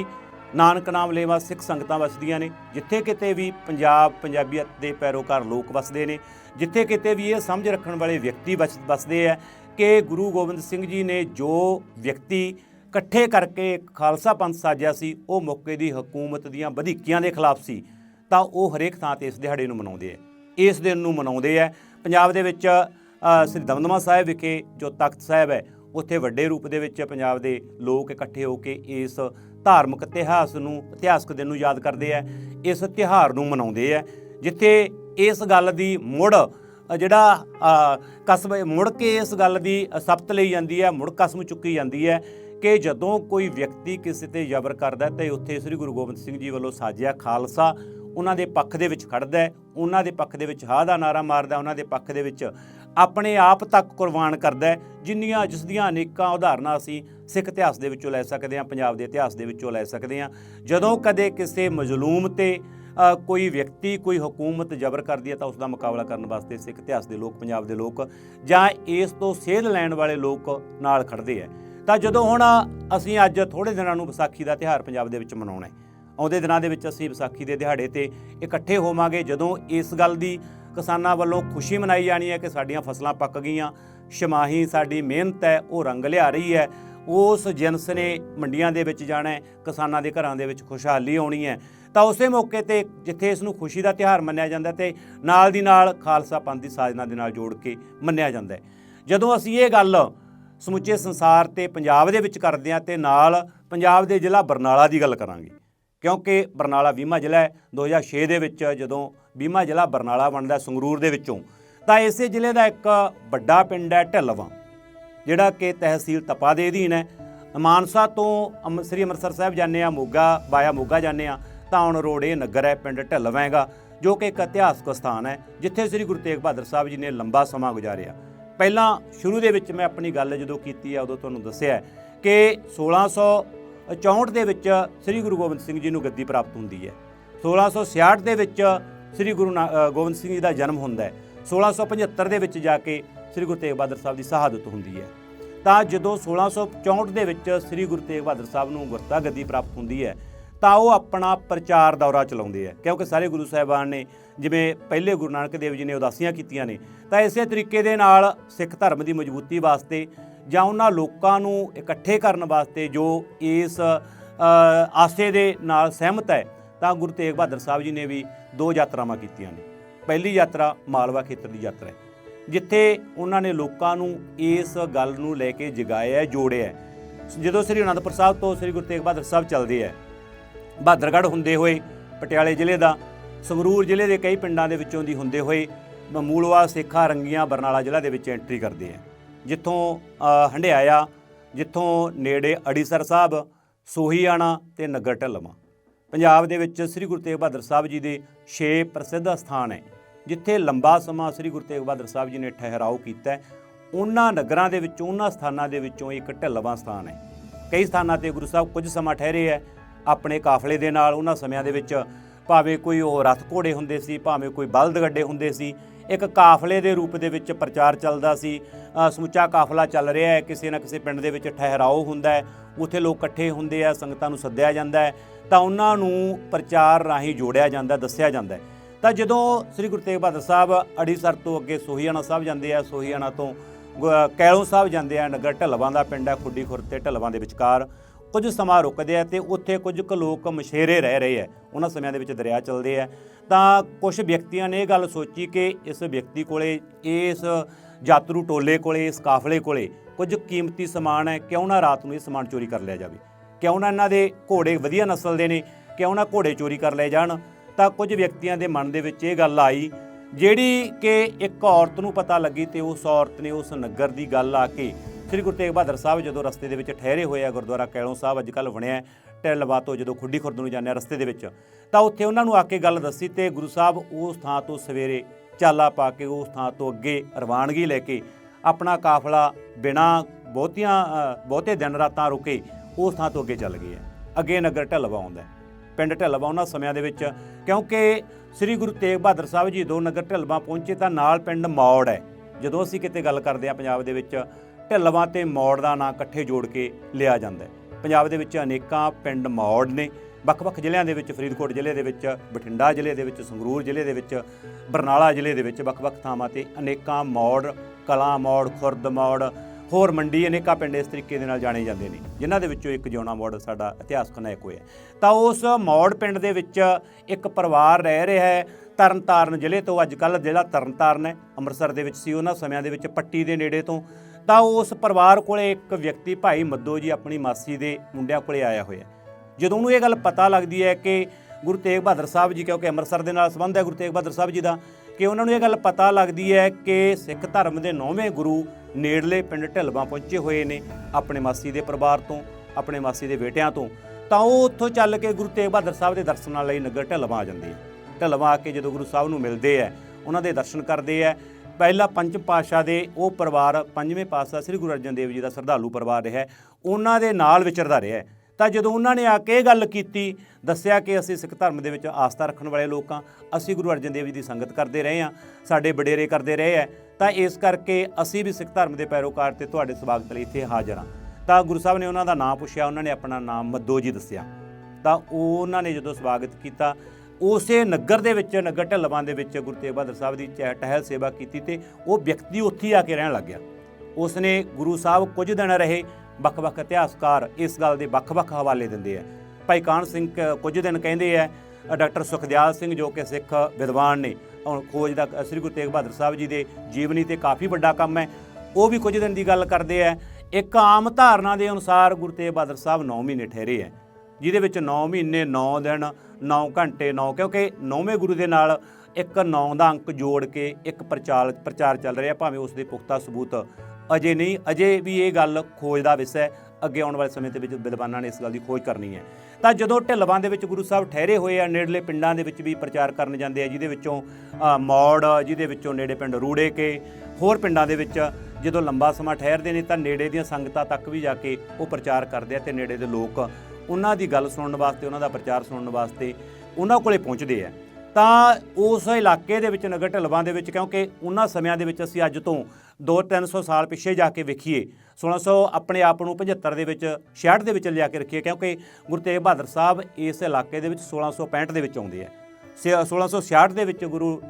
ਨਾਨਕ ਨਾਮ ਲੇਵਾ ਸਿੱਖ ਸੰਗਤਾਂ ਵਸਦੀਆਂ ਨੇ, ਜਿੱਥੇ ਕਿਤੇ ਵੀ ਪੰਜਾਬ ਪੰਜਾਬੀਅਤ ਦੇ ਪੈਰੋਕਾਰ ਲੋਕ ਵਸਦੇ ਨੇ, ਜਿੱਥੇ ਕਿਤੇ ਵੀ ਇਹ ਸਮਝ ਰੱਖਣ ਵਾਲੇ ਵਿਅਕਤੀ ਵਸ- ਵਸਦੇ ਆ ਕਿ ਗੁਰੂ ਗੋਬਿੰਦ ਸਿੰਘ ਜੀ ਨੇ ਜੋ ਵਿਅਕਤੀ ਇਕੱਠੇ ਕਰਕੇ ਖਾਲਸਾ ਪੰਥ ਸਾਜਿਆ ਸੀ, ਉਹ ਮੌਕੇ ਦੀ ਹਕੂਮਤ ਦੀਆਂ ਵਧੀਕੀਆਂ ਦੇ ਖਿਲਾਫ ਸੀ, ਤਾਂ ਉਹ ਹਰੇਕ ਥਾਂ ਤੇ ਇਸ ਦਿਹਾੜੇ ਨੂੰ ਮਨਾਉਂਦੇ ਆ। ਇਸ ਦਿਨ ਨੂੰ ਮਨਾਉਂਦੇ ਆ। ਪੰਜਾਬ ਦੇ ਵਿੱਚ ਸ੍ਰੀ ਦਮਦਮਾ ਸਾਹਿਬ ਵਿਖੇ ਜੋ ਤਖਤ ਸਾਹਿਬ ਹੈ, ਉੱਥੇ ਵੱਡੇ ਰੂਪ ਦੇ ਵਿੱਚ ਪੰਜਾਬ ਦੇ ਲੋਕ ਇਕੱਠੇ ਹੋ ਕੇ ਇਸ ਧਾਰਮਿਕ ਇਤਿਹਾਸ ਨੂੰ ਇਤਿਹਾਸਕ ਦਿਨ ਨੂੰ ਯਾਦ ਕਰਦੇ ਆ ਇਸ ਤਿਉਹਾਰ ਨੂੰ ਮਨਾਉਂਦੇ ਆ ਜਿੱਥੇ ਇਸ ਗੱਲ ਦੀ ਮੁੜ ਜਿਹੜਾ ਅ, ਕਸਮ ਮੁੜ ਕੇ ਇਸ ਗੱਲ ਦੀ ਸਬਤ ਲਈ ਜਾਂਦੀ ਹੈ ਮੁੜ ਕਸਮ ਚੁੱਕੀ ਜਾਂਦੀ ਹੈ ਕਿ ਜਦੋਂ ਕੋਈ ਵਿਅਕਤੀ ਕਿਸੇ ਤੇ ਜ਼ਬਰ ਕਰਦਾ ਹੈ ਤੇ ਉੱਥੇ ਸ੍ਰੀ ਗੁਰੂ ਗੋਬਿੰਦ ਸਿੰਘ ਜੀ ਵੱਲੋਂ ਸਾਜਿਆ ਖਾਲਸਾ ਉਹਨਾਂ ਦੇ ਪੱਖ ਦੇ ਵਿੱਚ ਖੜਦਾ ਉਹਨਾਂ ਦੇ ਪੱਖ ਦੇ ਵਿੱਚ ਹਾਂ ਦਾ ਨਾਰਾ ਮਾਰਦਾ ਉਹਨਾਂ ਦੇ ਪੱਖ ਦੇ ਵਿੱਚ ਆਪਣੇ ਆਪ ਤੱਕ ਕੁਰਬਾਨ ਕਰਦਾ ਜਿੰਨੀਆਂ ਜਿਸ ਦੀਆਂ ਅਨੇਕਾਂ ਉਦਾਹਰਨਾਂ ਅਸੀਂ ਸਿੱਖ ਇਤਿਹਾਸ ਦੇ ਵਿੱਚੋਂ ਲੈ ਸਕਦੇ ਹਾਂ, ਪੰਜਾਬ ਦੇ ਇਤਿਹਾਸ ਦੇ ਵਿੱਚੋਂ ਲੈ ਸਕਦੇ ਹਾਂ। ਜਦੋਂ ਕਦੇ ਕਿਸੇ ਮਜ਼ਲੂਮ ਤੇ ਕੋਈ ਵਿਅਕਤੀ, ਕੋਈ ਹਕੂਮਤ ਜ਼ਬਰ ਕਰਦੀ ਹੈ ਤਾਂ ਉਸ ਦਾ ਮੁਕਾਬਲਾ ਕਰਨ ਵਾਸਤੇ ਸਿੱਖ ਇਤਿਹਾਸ ਦੇ ਲੋਕ, ਪੰਜਾਬ ਦੇ ਲੋਕ ਜਾਂ ਇਸ ਤੋਂ ਸੇਧ ਲੈਣ ਵਾਲੇ ਲੋਕ ਨਾਲ ਖੜਦੇ ਹੈ। ਤਾਂ ਜਦੋਂ ਹੁਣ ਅਸੀਂ ਅੱਜ ਥੋੜੇ ਦਿਨਾਂ ਨੂੰ ਵਿਸਾਖੀ ਦਾ ਤਿਉਹਾਰ ਪੰਜਾਬ ਦੇ ਵਿੱਚ ਮਨਾਉਣਾ ਹੈ, ਆਉਂਦੇ ਦਿਨਾਂ ਦੇ ਵਿੱਚ ਅਸੀਂ ਵਿਸਾਖੀ ਦੇ ਦਿਹਾੜੇ ਤੇ ਇਕੱਠੇ ਹੋਵਾਂਗੇ। ਜਦੋਂ ਇਸ ਗੱਲ ਦੀ ਕਿਸਾਨਾਂ ਵੱਲੋਂ ਖੁਸ਼ੀ ਮਨਾਈ ਜਾਣੀ ਹੈ ਕਿ ਸਾਡੀਆਂ ਫਸਲਾਂ ਪੱਕ ਗਈਆਂ, ਛਮਾਹੀ ਸਾਡੀ ਮਿਹਨਤ ਹੈ, ਉਹ ਰੰਗ ਲਿਆ ਰਹੀ ਹੈ ਉਸ ਜਿਨਸ ਨੇ ਮੰਡੀਆਂ ਦੇ ਵਿੱਚ ਜਾਣਾ ਹੈ, ਕਿਸਾਨਾਂ ਦੇ ਘਰਾਂ ਦੇ ਵਿੱਚ ਖੁਸ਼ਹਾਲੀ ਆਉਣੀ ਹੈ। ਤਾਂ ਉਸੇ ਮੌਕੇ ਤੇ ਜਿੱਥੇ ਇਸ ਨੂੰ ਖੁਸ਼ੀ ਦਾ ਤਿਉਹਾਰ ਮੰਨਿਆ ਜਾਂਦਾ ਤੇ ਨਾਲ ਦੀ ਨਾਲ ਖਾਲਸਾ ਪੰਥ ਦੀ ਸਾਜਨਾ ਦੇ ਨਾਲ ਜੋੜ ਕੇ ਮੰਨਿਆ ਜਾਂਦਾ ਹੈ। ਜਦੋਂ ਅਸੀਂ ਇਹ ਗੱਲ ਸਮੁੱਚੇ ਸੰਸਾਰ ਤੇ ਪੰਜਾਬ ਦੇ ਵਿੱਚ ਕਰਦੇ ਹਾਂ ਤੇ ਨਾਲ ਪੰਜਾਬ ਦੇ ਜ਼ਿਲ੍ਹਾ ਬਰਨਾਲਾ ਦੀ ਗੱਲ ਕਰਾਂਗੇ। ਕਿਉਂਕਿ ਬਰਨਾਲਾ ਵੀਮਾ ਜ਼ਿਲ੍ਹਾ ਹੈ 2006 ਦੇ ਵਿੱਚ ਜਦੋਂ ਵੀਮਾ ਜ਼ਿਲ੍ਹਾ ਬਰਨਾਲਾ ਬਣਦਾ ਸੰਗਰੂਰ ਦੇ ਵਿੱਚੋਂ, ਤਾਂ ਇਸੇ ਜ਼ਿਲ੍ਹੇ ਦਾ ਇੱਕ ਵੱਡਾ ਪਿੰਡ ਹੈ ਢਿੱਲਵਾਂ। ਜਿਹੜਾ ਕਿ ਤਹਿਸੀਲ ਤਪਾ ਦੇ ਅਧੀਨ ਹੈ। ਮਾਨਸਾ ਤੋਂ ਅੰਮ੍ਰਿ- ਸ੍ਰੀ ਅੰਮ੍ਰਿਤਸਰ ਸਾਹਿਬ ਜਾਂਦੇ ਆ ਮੋਗਾ, ਬਾਇਆ ਮੋਗਾ ਜਾਂਦੇ ਆ ਤਾਂ ਹੁਣ ਰੋਡ ਇਹ ਨਗਰ ਹੈ, ਪਿੰਡ ਢਿੱਲਵਾਂ ਜੋ ਕਿ ਇੱਕ ਇਤਿਹਾਸਕ ਸਥਾਨ ਹੈ, ਜਿੱਥੇ ਸ੍ਰੀ ਗੁਰੂ ਤੇਗ ਬਹਾਦਰ ਸਾਹਿਬ ਜੀ ਨੇ ਲੰਬਾ ਸਮਾਂ ਗੁਜ਼ਾਰਿਆ। ਪਹਿਲਾਂ ਸ਼ੁਰੂ ਦੇ ਵਿੱਚ ਮੈਂ ਆਪਣੀ ਗੱਲ ਜਦੋਂ ਕੀਤੀ ਹੈ, ਉਦੋਂ ਤੁਹਾਨੂੰ ਦੱਸਿਆ ਹੈ ਕਿ 1664 ਦੇ ਵਿੱਚ ਸ੍ਰੀ ਗੁਰੂ ਗੋਬਿੰਦ ਸਿੰਘ ਜੀ ਨੂੰ ਗੱਦੀ ਪ੍ਰਾਪਤ ਹੁੰਦੀ ਹੈ। 1666 ਦੇ ਵਿੱਚ ਸ੍ਰੀ ਗੁਰੂ ਨਾ- ਗੋਬਿੰਦ ਸਿੰਘ ਜੀ ਦਾ ਜਨਮ ਹੁੰਦਾ ਹੈ। 1675 ਦੇ ਵਿੱਚ ਜਾ ਕੇ ਸ੍ਰੀ ਗੁਰੂ ਤੇਗ ਬਹਾਦਰ ਸਾਹਿਬ ਦੀ ਸ਼ਹਾਦਤ ਹੁੰਦੀ ਹੈ। ਤਾਂ ਜਦੋਂ 1664 ਦੇ ਵਿੱਚ ਸ੍ਰੀ ਗੁਰੂ ਤੇਗ ਬਹਾਦਰ ਸਾਹਿਬ ਨੂੰ ਗੁਰਤਾ ਗੱਦੀ ਪ੍ਰਾਪਤ ਹੁੰਦੀ ਹੈ, ਤਾਂ ਉਹ ਆਪਣਾ ਪ੍ਰਚਾਰ ਦੌਰਾ ਚਲਾਉਂਦੇ ਆ ਕਿਉਂਕਿ ਸਾਰੇ ਗੁਰੂ ਸਾਹਿਬਾਨ ਨੇ, ਜਿਵੇਂ ਪਹਿਲੇ ਗੁਰੂ ਨਾਨਕ ਦੇਵ ਜੀ ਨੇ ਉਦਾਸੀਆਂ ਕੀਤੀਆਂ ਨੇ, ਤਾਂ ਇਸੇ ਤਰੀਕੇ ਦੇ ਨਾਲ ਸਿੱਖ ਧਰਮ ਦੀ ਮਜ਼ਬੂਤੀ ਵਾਸਤੇ ਜਾਂ ਉਹਨਾਂ ਲੋਕਾਂ ਨੂੰ ਇਕੱਠੇ ਕਰਨ ਵਾਸਤੇ ਜੋ ਇਸ ਆਸੇ ਦੇ ਨਾਲ ਸਹਿਮਤ ਹੈ, ਤਾਂ ਗੁਰੂ ਤੇਗ ਬਹਾਦਰ ਸਾਹਿਬ ਜੀ ਨੇ ਵੀ ਦੋ ਯਾਤਰਾਵਾਂ ਕੀਤੀਆਂ ਨੇ। ਪਹਿਲੀ ਯਾਤਰਾ ਮਾਲਵਾ ਖੇਤਰ ਦੀ ਯਾਤਰਾ ਹੈ। ਜਿੱਥੇ ਉਹਨਾਂ ਨੇ ਲੋਕਾਂ ਨੂੰ ਇਸ ਗੱਲ ਨੂੰ ਲੈ ਕੇ ਜਗਾਇਆ ਜੋੜਿਆ ਜਦੋਂ ਸ੍ਰੀ ਅਨੰਦਪੁਰ ਸਾਹਿਬ ਤੋਂ ਸ੍ਰੀ ਗੁਰੂ ਤੇਗ ਬਹਾਦਰ ਸਾਹਿਬ ਚੱਲਦੇ ਹੈ, ਬਹਾਦਰਗੜ੍ਹ ਹੁੰਦੇ ਹੋਏ, ਪਟਿਆਲੇ ਜ਼ਿਲ੍ਹੇ ਦਾ, ਸੰਗਰੂਰ ਜ਼ਿਲ੍ਹੇ ਦੇ ਕਈ ਪਿੰਡਾਂ ਦੇ ਵਿੱਚੋਂ ਦੀ ਹੁੰਦੇ ਹੋਏ ਮੂਲਵਾ ਸੇਖਾ, ਰੰਗੀਆਂ, ਬਰਨਾਲਾ ਜ਼ਿਲ੍ਹਾ ਦੇ ਵਿੱਚ ਐਂਟਰੀ ਕਰਦੇ ਆ ਜਿੱਥੋਂ ਹੰਡਿਆਇਆ, ਜਿੱਥੋਂ ਨੇੜੇ ਅੜੀਸਰ ਸਾਹਿਬ, ਸੋਹੀਆਣਾ ਤੇ ਨਗਰ ਢਲਵਾਂ। ਪੰਜਾਬ ਦੇ ਵਿੱਚ ਸ੍ਰੀ ਗੁਰੂ ਤੇਗ ਬਹਾਦਰ ਸਾਹਿਬ ਜੀ ਦੇ 6 ਪ੍ਰਸਿੱਧ ਸਥਾਨ ਹੈ। ਜਿੱਥੇ ਲੰਬਾ ਸਮਾਂ ਸ੍ਰੀ ਗੁਰੂ ਤੇਗ ਬਹਾਦਰ ਸਾਹਿਬ ਜੀ ਨੇ ਠਹਿਰਾਓ ਕੀਤਾ ਉਹਨਾਂ ਨਗਰਾਂ ਦੇ ਵਿੱਚੋਂ, ਉਹਨਾਂ ਸਥਾਨਾਂ ਦੇ ਵਿੱਚੋਂ ਇੱਕ ਢਿੱਲਵਾਂ ਸਥਾਨ ਹੈ। ਕਈ ਸਥਾਨਾਂ ਤੇ ਗੁਰੂ ਸਾਹਿਬ ਕੁਝ ਸਮਾਂ ਠਹਿਰੇ ਹੈ, ਆਪਣੇ ਕਾਫਲੇ ਦੇ ਨਾਲ, ਉਹਨਾਂ ਸਮਿਆਂ ਦੇ ਵਿੱਚ ਭਾਵੇਂ ਕੋਈ ਉਹ ਰਥ ਘੋੜੇ ਹੁੰਦੇ ਸੀ, ਭਾਵੇਂ ਕੋਈ ਬਲਦ ਗੱਡੇ ਹੁੰਦੇ ਸੀ, ਇੱਕ ਕਾਫਲੇ ਦੇ ਰੂਪ ਦੇ ਵਿੱਚ ਪ੍ਰਚਾਰ ਚੱਲਦਾ ਸੀ। ਸਮੁੱਚਾ ਕਾਫਲਾ ਚੱਲ ਰਿਹਾ ਹੈ, ਕਿਸੇ ਨਾ ਕਿਸੇ ਪਿੰਡ ਦੇ ਵਿੱਚ ਠਹਿਰਾਓ ਹੁੰਦਾ ਹੈ, ਉੱਥੇ ਲੋਕ ਇਕੱਠੇ ਹੁੰਦੇ ਆ, ਸੰਗਤਾਂ ਨੂੰ ਸੱਦਿਆ ਜਾਂਦਾ ਹੈ, ਤਾਂ ਉਹਨਾਂ ਨੂੰ ਪ੍ਰਚਾਰ ਰਾਹੀਂ ਜੋੜਿਆ ਜਾਂਦਾ, ਦੱਸਿਆ ਜਾਂਦਾ ਹੈ। ਤਾਂ ਜਦੋਂ ਸ੍ਰੀ ਗੁਰੂ ਤੇਗ ਬਹਾਦਰ ਸਾਹਿਬ ਅੜੀਸਰ ਤੋਂ ਅੱਗੇ ਸੋਹੀਆਣਾ ਸਾਹਿਬ ਜਾਂਦੇ ਆ, ਸੋਹੀਆਣਾ ਤੋਂ ਗੁ- ਕੈਲੋਂ ਸਾਹਿਬ ਜਾਂਦੇ ਆ, ਨਗਰ ਢਲਵਾਂ ਦਾ ਪਿੰਡ ਹੈ ਖੁੱਡੀ ਖੁਰ ਤੇ ਢਲਵਾਂ ਦੇ ਵਿਚਕਾਰ, ਕੁਝ ਸਮਾਂ ਰੁਕਦੇ ਆ ਤੇ ਉੱਥੇ ਕੁਝ ਕੁ ਲੋਕ ਮਸ਼ੇਰੇ ਰਹਿ ਰਹੇ ਆ। ਉਹਨਾਂ ਸਮਿਆਂ ਦੇ ਵਿੱਚ ਦਰਿਆ ਚੱਲਦੇ ਆ। ਤਾਂ ਕੁਝ ਵਿਅਕਤੀਆਂ ਨੇ ਇਹ ਗੱਲ ਸੋਚੀ ਕਿ ਇਸ ਵਿਅਕਤੀ ਕੋਲੇ, ਇਸ ਯਾਤਰੂ ਟੋਲੇ ਕੋਲੇ, ਇਸ ਕਾਫਲੇ ਕੋਲੇ ਕੁਝ ਕੀਮਤੀ ਸਮਾਨ ਹੈ, ਕਿਉਂ ਨਾ ਰਾਤ ਨੂੰ ਇਹ ਸਮਾਨ ਚੋਰੀ ਕਰ ਲਿਆ ਜਾਵੇ? ਕਿਉਂ ਨਾ ਇਹਨਾਂ ਦੇ ਘੋੜੇ ਵਧੀਆ ਨਸਲ ਦੇ ਨੇ? ਕਿਉਂ ਨਾ ਘੋੜੇ ਚੋਰੀ ਕਰ ਲਏ ਜਾਣ? ਤਾਂ ਕੁਝ ਵਿਅਕਤੀਆਂ ਦੇ ਮਨ ਦੇ ਵਿੱਚ ਇਹ ਗੱਲ ਆਈ ਜਿਹੜੀ ਕਿ ਇੱਕ ਔਰਤ ਨੂੰ ਪਤਾ ਲੱਗੀ ਤੇ ਉਸ ਔਰਤ ਨੇ ਉਸ ਨਗਰ ਦੀ ਗੱਲ ਆ ਕੇ ਸ੍ਰੀ ਗੁਰੂ ਤੇਗ ਬਹਾਦਰ ਸਾਹਿਬ ਜਦੋਂ ਰਸਤੇ ਦੇ ਵਿੱਚ ਠਹਿਰੇ ਹੋਏ ਆ ਗੁਰਦੁਆਰਾ ਕੈਲੋਂ ਸਾਹਿਬ ਅੱਜ ਕੱਲ੍ਹ ਬਣਿਆ ਹੈ, ਤੋਂ ਜਦੋਂ ਖੁੱਡੀ ਖੁਰਦ ਨੂੰ ਜਾਂਦੇ ਆ ਰਸਤੇ ਦੇ ਵਿੱਚ ਤਾਂ ਉੱਥੇ ਉਹਨਾਂ ਨੂੰ ਆ ਕੇ ਗੱਲ ਦੱਸੀ ਤੇ ਗੁਰੂ ਸਾਹਿਬ ਉਸ ਥਾਂ ਤੋਂ ਸਵੇਰੇ ਚਾਲਾ ਪਾ ਕੇ ਉਸ ਥਾਂ ਤੋਂ ਅੱਗੇ ਰਵਾਨਗੀ ਲੈ ਕੇ ਆਪਣਾ ਕਾਫਲਾ ਬਿਨਾ ਬਹੁਤੀਆਂ ਬਹੁਤੇ ਦਿਨ ਰਾਤਾਂ ਰੁਕੇ ਉਸ ਥਾਂ ਤੋਂ ਅੱਗੇ ਚੱਲ ਗਏ ਆ। ਅੱਗੇ ਨਗਰ ਢਲਵਾ ਆਉਂਦਾ ਪਿੰਡ ਢਲਵਾ ਉਹਨਾਂ ਸਮਿਆਂ ਦੇ ਵਿੱਚ, ਕਿਉਂਕਿ ਸ੍ਰੀ ਗੁਰੂ ਤੇਗ ਬਹਾਦਰ ਸਾਹਿਬ ਜੀ ਦੋ ਨਗਰ ਢਲਵਾ ਪਹੁੰਚੇ ਤਾਂ ਨਾਲ ਪਿੰਡ ਮੌੜ ਹੈ। ਜਦੋਂ ਅਸੀਂ ਕਿਤੇ ਗੱਲ ਕਰਦੇ ਹਾਂ ਪੰਜਾਬ ਦੇ ਵਿੱਚ, ਢਲਵਾ ਤੇ ਮੌੜ ਦਾ ਨਾਂ ਇਕੱਠੇ ਜੋੜ ਕੇ ਲਿਆ ਜਾਂਦਾ ਹੈ। ਪੰਜਾਬ ਦੇ ਵਿੱਚ ਅਨੇਕਾਂ ਪਿੰਡ ਮੌੜ ਨੇ, ਵੱਖ-ਵੱਖ ਜ਼ਿਲ੍ਹਿਆਂ ਦੇ ਵਿੱਚ, ਫਰੀਦਕੋਟ ਜ਼ਿਲ੍ਹੇ ਦੇ ਵਿੱਚ, ਬਠਿੰਡਾ ਜ਼ਿਲ੍ਹੇ ਦੇ ਵਿੱਚ, ਸੰਗਰੂਰ ਜ਼ਿਲ੍ਹੇ ਦੇ ਵਿੱਚ, ਬਰਨਾਲਾ ਜ਼ਿਲ੍ਹੇ ਦੇ ਵਿੱਚ ਵੱਖ-ਵੱਖ ਥਾਵਾਂ ਤੇ ਅਨੇਕਾਂ ਮੌੜ, ਕਲਾਂ ਮੌੜ, ਖੁਰਦ ਮੌੜ ਹੋਰ ਮੰਡੀ ਅਨੇਕਾਂ ਪਿੰਡ ਇਸ ਤਰੀਕੇ ਦੇ ਨਾਲ ਜਾਣੇ ਜਾਂਦੇ ਨੇ, ਜਿਨ੍ਹਾਂ ਦੇ ਵਿੱਚੋਂ ਇੱਕ ਜਿਉਣਾ ਮੌੜ ਸਾਡਾ ਇਤਿਹਾਸਕ ਨਾਇਕ ਹੋਇਆ। ਤਾਂ ਉਸ ਮੌੜ ਪਿੰਡ ਦੇ ਵਿੱਚ ਇੱਕ ਪਰਿਵਾਰ ਰਹਿ ਰਿਹਾ ਹੈ, ਤਰਨਤਾਰਨ ਜ਼ਿਲ੍ਹੇ ਤੋਂ ਅੱਜ ਕੱਲ੍ਹ ਜਿਹੜਾ ਤਰਨਤਾਰਨ ਹੈ, ਅੰਮ੍ਰਿਤਸਰ ਦੇ ਵਿੱਚ ਸੀ ਉਹਨਾਂ ਸਮਿਆਂ ਦੇ ਵਿੱਚ ਪੱਟੀ ਦੇ ਨੇੜੇ ਤੋਂ। ਤਾਂ ਉਸ ਪਰਿਵਾਰ ਕੋਲੇ ਇੱਕ ਵਿਅਕਤੀ ਭਾਈ ਮੱਦੋ ਜੀ ਆਪਣੀ ਮਾਸੀ ਦੇ ਮੁੰਡਿਆਂ ਕੋਲੇ ਆਇਆ ਹੋਇਆ। ਜਦੋਂ ਉਹਨੂੰ ਇਹ ਗੱਲ ਪਤਾ ਲੱਗਦੀ ਹੈ ਕਿ ਗੁਰੂ ਤੇਗ ਬਹਾਦਰ ਸਾਹਿਬ ਜੀ, ਕਿਉਂਕਿ ਅੰਮ੍ਰਿਤਸਰ ਦੇ ਨਾਲ ਸੰਬੰਧ ਹੈ ਗੁਰੂ ਤੇਗ ਬਹਾਦਰ ਸਾਹਿਬ ਜੀ ਦਾ ਕਿ ਉਹਨਾਂ ਨੂੰ ਇਹ ਗੱਲ ਪਤਾ ਲੱਗਦੀ ਹੈ ਕਿ ਸਿੱਖ ਧਰਮ ਦੇ ਨੌਵੇਂ ਗੁਰੂ ਨੇੜਲੇ ਪਿੰਡ ਢਿਲਵਾਂ ਪਹੁੰਚੇ ਹੋਏ ਨੇ ਆਪਣੇ ਮਾਸੀ ਦੇ ਪਰਿਵਾਰ ਤੋਂ, ਆਪਣੇ ਮਾਸੀ ਦੇ ਬੇਟਿਆਂ ਤੋਂ। ਤਾਂ ਉਹ ਉੱਥੋਂ ਚੱਲ ਕੇ ਗੁਰੂ ਤੇਗ ਬਹਾਦਰ ਸਾਹਿਬ ਦੇ ਦਰਸ਼ਨਾਂ ਲਈ ਨਗਰ ਢਿਲਵਾਂ ਆ ਜਾਂਦੇ ਆ। ਢਲਵਾ ਆ ਕੇ ਜਦੋਂ ਗੁਰੂ ਸਾਹਿਬ ਨੂੰ ਮਿਲਦੇ ਆ, ਉਹਨਾਂ ਦੇ ਦਰਸ਼ਨ ਕਰਦੇ ਆ। ਪਹਿਲਾ ਪੰਜ ਪਾਸ਼ਾ ਦੇ ਉਹ ਪਰਿਵਾਰ, ਪੰਜਵੇਂ ਪਾਤਸ਼ਾਹ ਸ੍ਰੀ ਗੁਰੂ ਅਰਜਨ ਦੇਵ ਜੀ ਦਾ ਸ਼ਰਧਾਲੂ ਪਰਿਵਾਰ ਰਿਹਾ ਉਹਨਾਂ ਦੇ ਨਾਲ ਵਿਚਰਦਾ ਰਿਹਾ ਤਾਂ ਜਦੋਂ ਉਹਨਾਂ ਨੇ ਆ ਕੇ ਇਹ ਗੱਲ ਕੀਤੀ, ਦੱਸਿਆ ਕਿ ਅਸੀਂ ਸਿੱਖ ਧਰਮ ਦੇ ਵਿੱਚ ਆਸਥਾ ਰੱਖਣ ਵਾਲੇ ਲੋਕ ਹਾਂ, ਅਸੀਂ ਗੁਰੂ ਅਰਜਨ ਦੇਵ ਜੀ ਦੀ ਸੰਗਤ ਕਰਦੇ ਰਹੇ ਹਾਂ, ਸਾਡੇ ਵਡੇਰੇ ਕਰਦੇ ਰਹੇ ਹੈ, ਤਾਂ ਇਸ ਕਰਕੇ ਅਸੀਂ ਵੀ ਸਿੱਖ ਧਰਮ ਦੇ ਪੈਰੋਕਾਰ ਤੇ ਤੁਹਾਡੇ ਸਵਾਗਤ ਲਈ ਇੱਥੇ ਹਾਜ਼ਰ ਹਾਂ। ਤਾਂ ਗੁਰੂ ਸਾਹਿਬ ਨੇ ਉਹਨਾਂ ਦਾ ਨਾਮ ਪੁੱਛਿਆ, ਉਹਨਾਂ ਨੇ ਆਪਣਾ ਨਾਮ ਮੱਦੋ ਜੀ ਦੱਸਿਆ। ਤਾਂ ਉਹ ਉਹਨਾਂ ਨੇ ਜਦੋਂ ਸਵਾਗਤ ਕੀਤਾ, ਉਸੇ ਨਗਰ ਦੇ ਵਿੱਚ, ਨਗਰ ਢਲਵਾਂ ਦੇ ਵਿੱਚ ਗੁਰੂ ਤੇਗ ਬਹਾਦਰ ਸਾਹਿਬ ਦੀ ਚਹਿ- ਟਹਿਲ ਸੇਵਾ ਕੀਤੀ ਤੇ ਉਹ ਵਿਅਕਤੀ ਉੱਥੇ ਹੀ ਆ ਕੇ ਰਹਿਣ ਲੱਗ ਗਿਆ। ਉਸਨੇ ਗੁਰੂ ਸਾਹਿਬ ਕੁਝ ਦਿਨ ਰਹੇ ਵੱਖ-ਵੱਖ ਇਤਿਹਾਸਕਾਰ ਇਸ ਗੱਲ ਦੇ ਵੱਖ-ਵੱਖ ਹਵਾਲੇ ਦਿੰਦੇ ਆ। ਭਾਈ ਕਾਨ ਸਿੰਘ ਕੁਝ ਦਿਨ ਕਹਿੰਦੇ ਆ ਡਾਕਟਰ ਸੁਖਦਿਆਲ ਸਿੰਘ ਜੋ ਕਿ ਸਿੱਖ ਵਿਦਵਾਨ ਨੇ, ਹੁਣ ਖੋਜ ਦਾ, ਸ੍ਰੀ ਗੁਰੂ ਤੇਗ ਬਹਾਦਰ ਸਾਹਿਬ ਜੀ ਦੇ ਜੀਵਨੀ ਤੇ ਕਾਫੀ ਵੱਡਾ ਕੰਮ ਹੈ। ਉਹ ਵੀ ਕੁਝ ਦਿਨ ਦੀ ਗੱਲ ਕਰਦੇ ਆ। ਇੱਕ ਆਮ ਧਾਰਨਾ ਦੇ ਅਨੁਸਾਰ ਗੁਰੂ ਤੇਗ ਬਹਾਦਰ ਸਾਹਿਬ 9 ਮਹੀਨੇ ਠਹਿਰੇ ਆ, ਜਿਹਦੇ ਵਿੱਚ 9 ਮਹੀਨੇ 9 ਦਿਨ 9 ਘੰਟੇ 9 ਕਿਉਂਕਿ 9ਵੇਂ ਗੁਰੂ ਦੇ ਨਾਲ ਇੱਕ 9 ਦਾ ਅੰਕ ਜੋੜ ਕੇ ਇੱਕ ਪ੍ਰਚਾਰ ਪ੍ਰਚਾਰ ਚੱਲ ਰਿਹਾ, ਭਾਵੇਂ ਉਸ ਦੇ ਪੁਖਤਾ ਸਬੂਤ ਅਜੇ ਨਹੀਂ, ਅਜੇ ਵੀ ਇਹ ਗੱਲ ਖੋਜ ਦਾ ਵਿਸ਼ਾ ਹੈ। ਅੱਗੇ ਆਉਣ ਵਾਲੇ ਸਮੇਂ ਦੇ ਵਿੱਚ ਵਿਦਵਾਨਾਂ ਨੇ ਇਸ ਗੱਲ ਦੀ ਖੋਜ ਕਰਨੀ ਹੈ। ਤਾਂ ਜਦੋਂ ਢਿਲਵਾਂ ਦੇ ਵਿੱਚ ਗੁਰੂ ਸਾਹਿਬ ਠਹਿਰੇ ਹੋਏ ਆ, ਨੇੜਲੇ ਪਿੰਡਾਂ ਦੇ ਵਿੱਚ ਵੀ ਪ੍ਰਚਾਰ ਕਰਨ ਜਾਂਦੇ ਆ, ਜਿਹਦੇ ਵਿੱਚੋਂ ਮੌੜ, ਜਿਹਦੇ ਵਿੱਚੋਂ ਨੇੜੇ ਪਿੰਡ ਰੂੜੇ ਕੇ, ਹੋਰ ਪਿੰਡਾਂ ਦੇ ਵਿੱਚ ਜਦੋਂ ਲੰਬਾ ਸਮਾਂ ਠਹਿਰਦੇ ਨੇ ਤਾਂ ਨੇੜੇ ਦੀਆਂ ਸੰਗਤਾਂ ਤੱਕ ਵੀ ਜਾ ਕੇ ਉਹ ਪ੍ਰਚਾਰ ਕਰਦੇ ਆ ਤੇ ਨੇੜੇ ਦੇ ਲੋਕ ਉਹਨਾਂ ਦੀ ਗੱਲ ਸੁਣਨ ਵਾਸਤੇ, ਉਹਨਾਂ ਦਾ ਪ੍ਰਚਾਰ ਸੁਣਨ ਵਾਸਤੇ ਉਹਨਾਂ ਕੋਲੇ ਪਹੁੰਚਦੇ ਆ। ਤਾਂ ਉਸ ਇਲਾਕੇ ਦੇ ਵਿੱਚ, ਨਗਰ ਢਲਵਾਂ ਦੇ ਵਿੱਚ, ਕਿਉਂਕਿ ਉਹਨਾਂ ਸਮਿਆਂ ਦੇ ਵਿੱਚ ਅਸੀਂ ਅੱਜ ਤੋਂ 2-300 ਸਾਲ ਪਿੱਛੇ ਜਾ ਕੇ ਵੇਖੀਏ 1600 ਆਪਣੇ ਆਪ ਨੂੰ 75 ਦੇ ਵਿੱਚ 66 ਦੇ ਵਿੱਚ ਲਿਆ ਕੇ ਰੱਖੀਏ, ਕਿਉਂਕਿ ਗੁਰੂ ਤੇਗ ਬਹਾਦਰ ਸਾਹਿਬ ਇਸ ਇਲਾਕੇ ਦੇ ਵਿੱਚ 1665 ਦੇ ਵਿੱਚ ਆਉਂਦੇ ਆ। ਸੇ- 1666 ਦੇ ਵਿੱਚ ਗੁਰੂ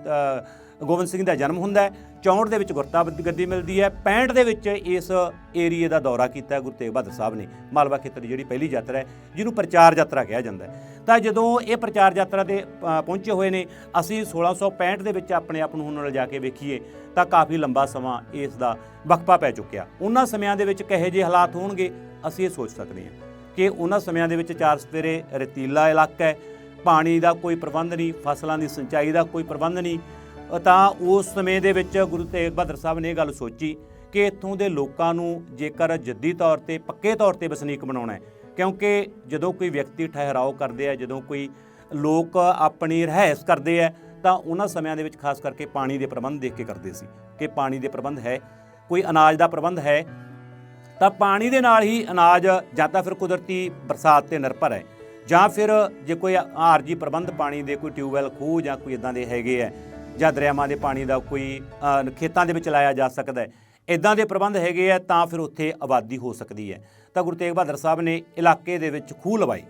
ਗੋਬਿੰਦ ਸਿੰਘ ਦਾ ਜਨਮ ਹੁੰਦਾ ਹੈ। 64 ਦੇ ਵਿੱਚ ਗੁਰਤਾ ਗੱਦੀ ਮਿਲਦੀ ਹੈ। 65 ਦੇ ਵਿੱਚ ਇਸ ਏਰੀਏ ਦਾ ਦੌਰਾ ਕੀਤਾ ਗੁਰੂ ਤੇਗ ਬਹਾਦਰ ਸਾਹਿਬ ਨੇ ਮਾਲਵਾ ਖੇਤਰ ਦੀ ਜਿਹੜੀ ਪਹਿਲੀ ਯਾਤਰਾ ਹੈ, ਜਿਹਨੂੰ ਪ੍ਰਚਾਰ ਯਾਤਰਾ ਕਿਹਾ ਜਾਂਦਾ ਹੈ। ਤਾਂ ਜਦੋਂ ਇਹ ਪ੍ਰਚਾਰ ਯਾਤਰਾ ਤੇ ਪਹੁੰਚੇ ਹੋਏ ਨੇ, ਅਸੀਂ 1665 ਦੇ ਵਿੱਚ ਆਪਣੇ ਆਪ ਨੂੰ ਹੁਣ ਲਿਜਾ ਕੇ ਵੇਖੀਏ, ਤਾਂ ਕਾਫੀ ਲੰਬਾ ਸਮਾਂ ਇਸ ਦਾ ਵਕਫਾ ਪੈ ਚੁੱਕਿਆ। ਉਹਨਾਂ ਸਮਿਆਂ ਦੇ ਵਿੱਚ ਕਹੇ ਜਿਹੇ ਹਾਲਾਤ ਹੋਣਗੇ, ਅਸੀਂ ਇਹ ਸੋਚ ਸਕਦੇ ਹਾਂ ਕਿ ਉਹਨਾਂ ਸਮਿਆਂ ਦੇ ਵਿੱਚ ਚਾਰ ਸਪੇਰੇ ਰਤੀਲਾ ਇਲਾਕਾ ਹੈ। ਪਾਣੀ ਦਾ ਕੋਈ ਪ੍ਰਬੰਧ ਨਹੀਂ, ਫਸਲਾਂ ਦੀ ਸਿੰਚਾਈ ਦਾ ਕੋਈ ਪ੍ਰਬੰਧ ਨਹੀਂ ਤਾਂ ਉਸ ਸਮੇਂ ਦੇ ਵਿੱਚ ਗੁਰੂ ਤੇਗ ਬਹਾਦਰ ਸਾਹਿਬ ਨੇ ਇਹ ਗੱਲ ਸੋਚੀ ਕਿ ਇੱਥੋਂ ਦੇ ਲੋਕਾਂ ਨੂੰ ਜੇਕਰ ਜੱਦੀ ਤੌਰ ਤੇ, ਪੱਕੇ ਤੌਰ ਤੇ ਵਸਨੀਕ ਬਣਾਉਣਾ ਹੈ, ਕਿਉਂਕਿ ਜਦੋਂ ਕੋਈ ਵਿਅਕਤੀ ਠਹਿਰਾਓ ਕਰਦੇ ਆ, ਜਦੋਂ ਕੋਈ ਲੋਕ ਆਪਣੀ ਰਹਿਸ ਕਰਦੇ ਆ, ਤਾਂ ਉਹਨਾਂ ਸਮਿਆਂ ਦੇ ਵਿੱਚ ਖਾਸ ਕਰਕੇ ਪਾਣੀ ਦੇ ਪ੍ਰਬੰਧ ਦੇਖ ਕੇ ਕਰਦੇ ਸੀ ਕਿ ਪਾਣੀ ਦੇ ਪ੍ਰਬੰਧ ਹੈ, ਕੋਈ ਅਨਾਜ ਦਾ ਪ੍ਰਬੰਧ ਹੈ, ਤਾਂ ਪਾਣੀ ਦੇ ਨਾਲ ਹੀ ਅਨਾਜ ਜਾਂ ਤਾਂ ਫਿਰ ਕੁਦਰਤੀ ਬਰਸਾਤ ਤੇ ਨਿਰਭਰ ਹੈ, ਜਾਂ ਫਿਰ ਜੇ ਕੋਈ ਆਰਜੀ ਪ੍ਰਬੰਧ ਪਾਣੀ ਦੇ, ਕੋਈ ਟਿਊਬਵੈਲ, ਖੂਹ ਜਾਂ ਕੋਈ ਇਦਾਂ ਦੇ ਹੈਗੇ ਆ ਜਾਂ ਦਰਿਆਵਾਂ ਦੇ ਪਾਣੀ ਦਾ ਕੋਈ ਖੇਤਾਂ ਦੇ ਵਿੱਚ ਲਾਇਆ ਜਾ ਸਕਦਾ ਹੈ। ਇਦਾਂ ਦੇ ਪ੍ਰਬੰਧ ਹੈਗੇ ਆ, ਤਾਂ ਫਿਰ ਉੱਥੇ ਆਬਾਦੀ ਹੋ ਸਕਦੀ ਹੈ। ਤਾਂ ਗੁਰੂ ਤੇਗ ਬਹਾਦਰ ਸਾਹਿਬ ਨੇ ਇਲਾਕੇ ਦੇ ਵਿੱਚ ਖੂਹ ਲਵਾਈ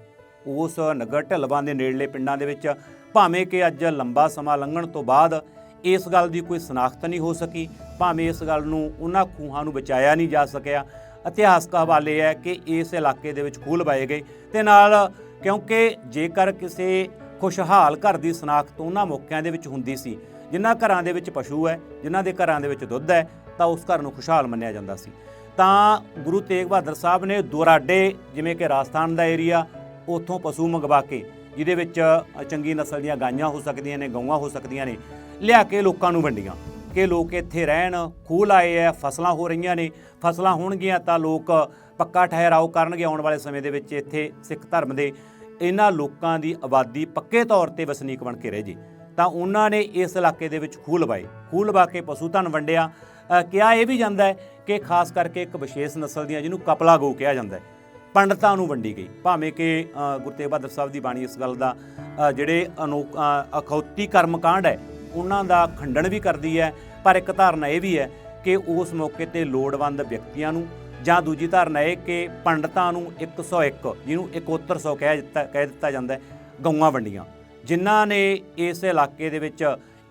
ਉਸ ਨਗਰ ਢਲਵਾਂ ਦੇ ਨੇੜਲੇ ਪਿੰਡਾਂ ਦੇ ਵਿੱਚ ਭਾਵੇਂ ਕਿ ਅੱਜ ਲੰਬਾ ਸਮਾਂ ਲੰਘਣ ਤੋਂ ਬਾਅਦ ਇਸ ਗੱਲ ਦੀ ਕੋਈ ਸਨਾਖਤ ਨਹੀਂ ਹੋ ਸਕੀ, ਭਾਵੇਂ ਇਸ ਗੱਲ ਨੂੰ ਉਹਨਾਂ ਖੂਹਾਂ ਨੂੰ ਬਚਾਇਆ ਨਹੀਂ ਜਾ ਸਕਿਆ। ਇਤਿਹਾਸਕ ਹਵਾਲੇ ਹੈ ਕਿ ਇਸ ਇਲਾਕੇ ਦੇ ਵਿੱਚ ਖੂਹ ਲਵਾਏ ਗਏ। ਤੇ ਨਾਲ ਕਿਉਂਕਿ ਜੇਕਰ ਕਿਸੇ ਖੁਸ਼ਹਾਲ ਘਰ ਦੀ ਸਨਾਖਤ ਉਹਨਾਂ ਮੌਕਿਆਂ ਦੇ ਵਿੱਚ ਹੁੰਦੀ ਸੀ। ਜਿਨ੍ਹਾਂ ਘਰਾਂ ਦੇ ਵਿੱਚ ਪਸ਼ੂ ਹੈ, ਜਿਨ੍ਹਾਂ ਦੇ ਘਰਾਂ ਦੇ ਵਿੱਚ ਦੁੱਧ ਹੈ, ਤਾਂ ਉਸ ਘਰ ਨੂੰ ਖੁਸ਼ਹਾਲ ਮੰਨਿਆ ਜਾਂਦਾ ਸੀ। ਤਾਂ ਗੁਰੂ ਤੇਗ ਬਹਾਦਰ ਸਾਹਿਬ ਨੇ ਦੁਰਾਡੇ, ਜਿਵੇਂ ਕਿ ਰਾਜਸਥਾਨ ਦਾ ਏਰੀਆ ਉੱਥੋਂ ਪਸ਼ੂ ਮੰਗਵਾ ਕੇ, ਜਿਹਦੇ ਵਿੱਚ ਚੰਗੀ ਨਸਲ ਦੀਆਂ ਗਾਈਆਂ ਹੋ ਸਕਦੀਆਂ ਨੇ, ਗਊਆਂ ਹੋ ਸਕਦੀਆਂ ਨੇ, ਲਿਆ ਕੇ ਲੋਕਾਂ ਨੂੰ ਵੰਡੀਆਂ। ਕਿ ਲੋਕ ਇੱਥੇ ਰਹਿਣ, ਖੂਹ ਲਾਏ ਐ ਫਸਲਾਂ ਹੋ ਰਹੀਆਂ ਨੇ, ਫਸਲਾਂ ਹੋਣਗੀਆਂ ਤਾਂ ਲੋਕ ਪੱਕਾ ਠਹਿਰਾਓ ਕਰਨਗੇ ਆਉਣ ਵਾਲੇ ਸਮੇਂ ਦੇ ਵਿੱਚ ਇੱਥੇ ਸਿੱਖ ਧਰਮ ਦੇ। ਇਹਨਾਂ ਲੋਕਾਂ ਦੀ ਆਬਾਦੀ ਪੱਕੇ ਤੌਰ ਤੇ ਵਸਨੀਕ ਬਣ ਕੇ ਰਹਿ ਜੀ। ਤਾਂ ਉਹਨਾਂ ਨੇ ਇਸ ਇਲਾਕੇ ਦੇ ਵਿੱਚ ਖੂਹ ਲਵਾਏ। ਖੂਹ ਲਵਾ ਕੇ ਪਸ਼ੂ ਧਨ ਵੰਡਿਆ। ਕਿਹਾ ਇਹ ਵੀ ਜਾਂਦਾ ਹੈ ਕਿ ਖਾਸ ਕਰਕੇ ਇੱਕ ਵਿਸ਼ੇਸ਼ ਨਸਲ ਦੀਆਂ ਜਿਹਨੂੰ ਕਪਲਾ ਗਊ ਕਿਹਾ ਜਾਂਦਾ ਹੈ ਪੰਡਤਾਂ ਨੂੰ ਵੰਡੀ ਗਈ। ਭਾਵੇਂ ਕਿ ਗੁਰੂ ਤੇਗ ਬਹਾਦਰ ਸਾਹਿਬ ਦੀ ਬਾਣੀ ਇਸ ਗੱਲ ਦਾ ਜਿਹੜੇ ਅਨੋਕ ਅ, ਅਖੌਤੀ ਕਰਮਕਾਂਡ ਹੈ ਉਹਨਾਂ ਦਾ ਖੰਡਨ ਵੀ ਕਰਦੀ ਹੈ। ਪਰ ਇੱਕ ਧਾਰਨਾ ਇਹ ਵੀ ਹੈ ਕਿ ਉਸ ਮੌਕੇ ਤੇ ਲੋੜਵੰਦ ਵਿਅਕਤੀਆਂ ਨੂੰ ਜਾਂ ਦੂਜੀ ਧਾਰਨਾ ਇਹ ਕਿ ਪੰਡਤਾਂ ਨੂੰ 101 ਜਿਹਨੂੰ ਇਕੋਤਰ ਸੌ ਕਹਿ ਦਿੱਤਾ ਕਹਿ ਦਿੱਤਾ ਜਾਂਦਾ ਹੈ, ਗਊਆਂ ਵੰਡੀਆਂ। ਜਿਨ੍ਹਾਂ ਨੇ ਇਸ ਇਲਾਕੇ ਦੇ ਵਿੱਚ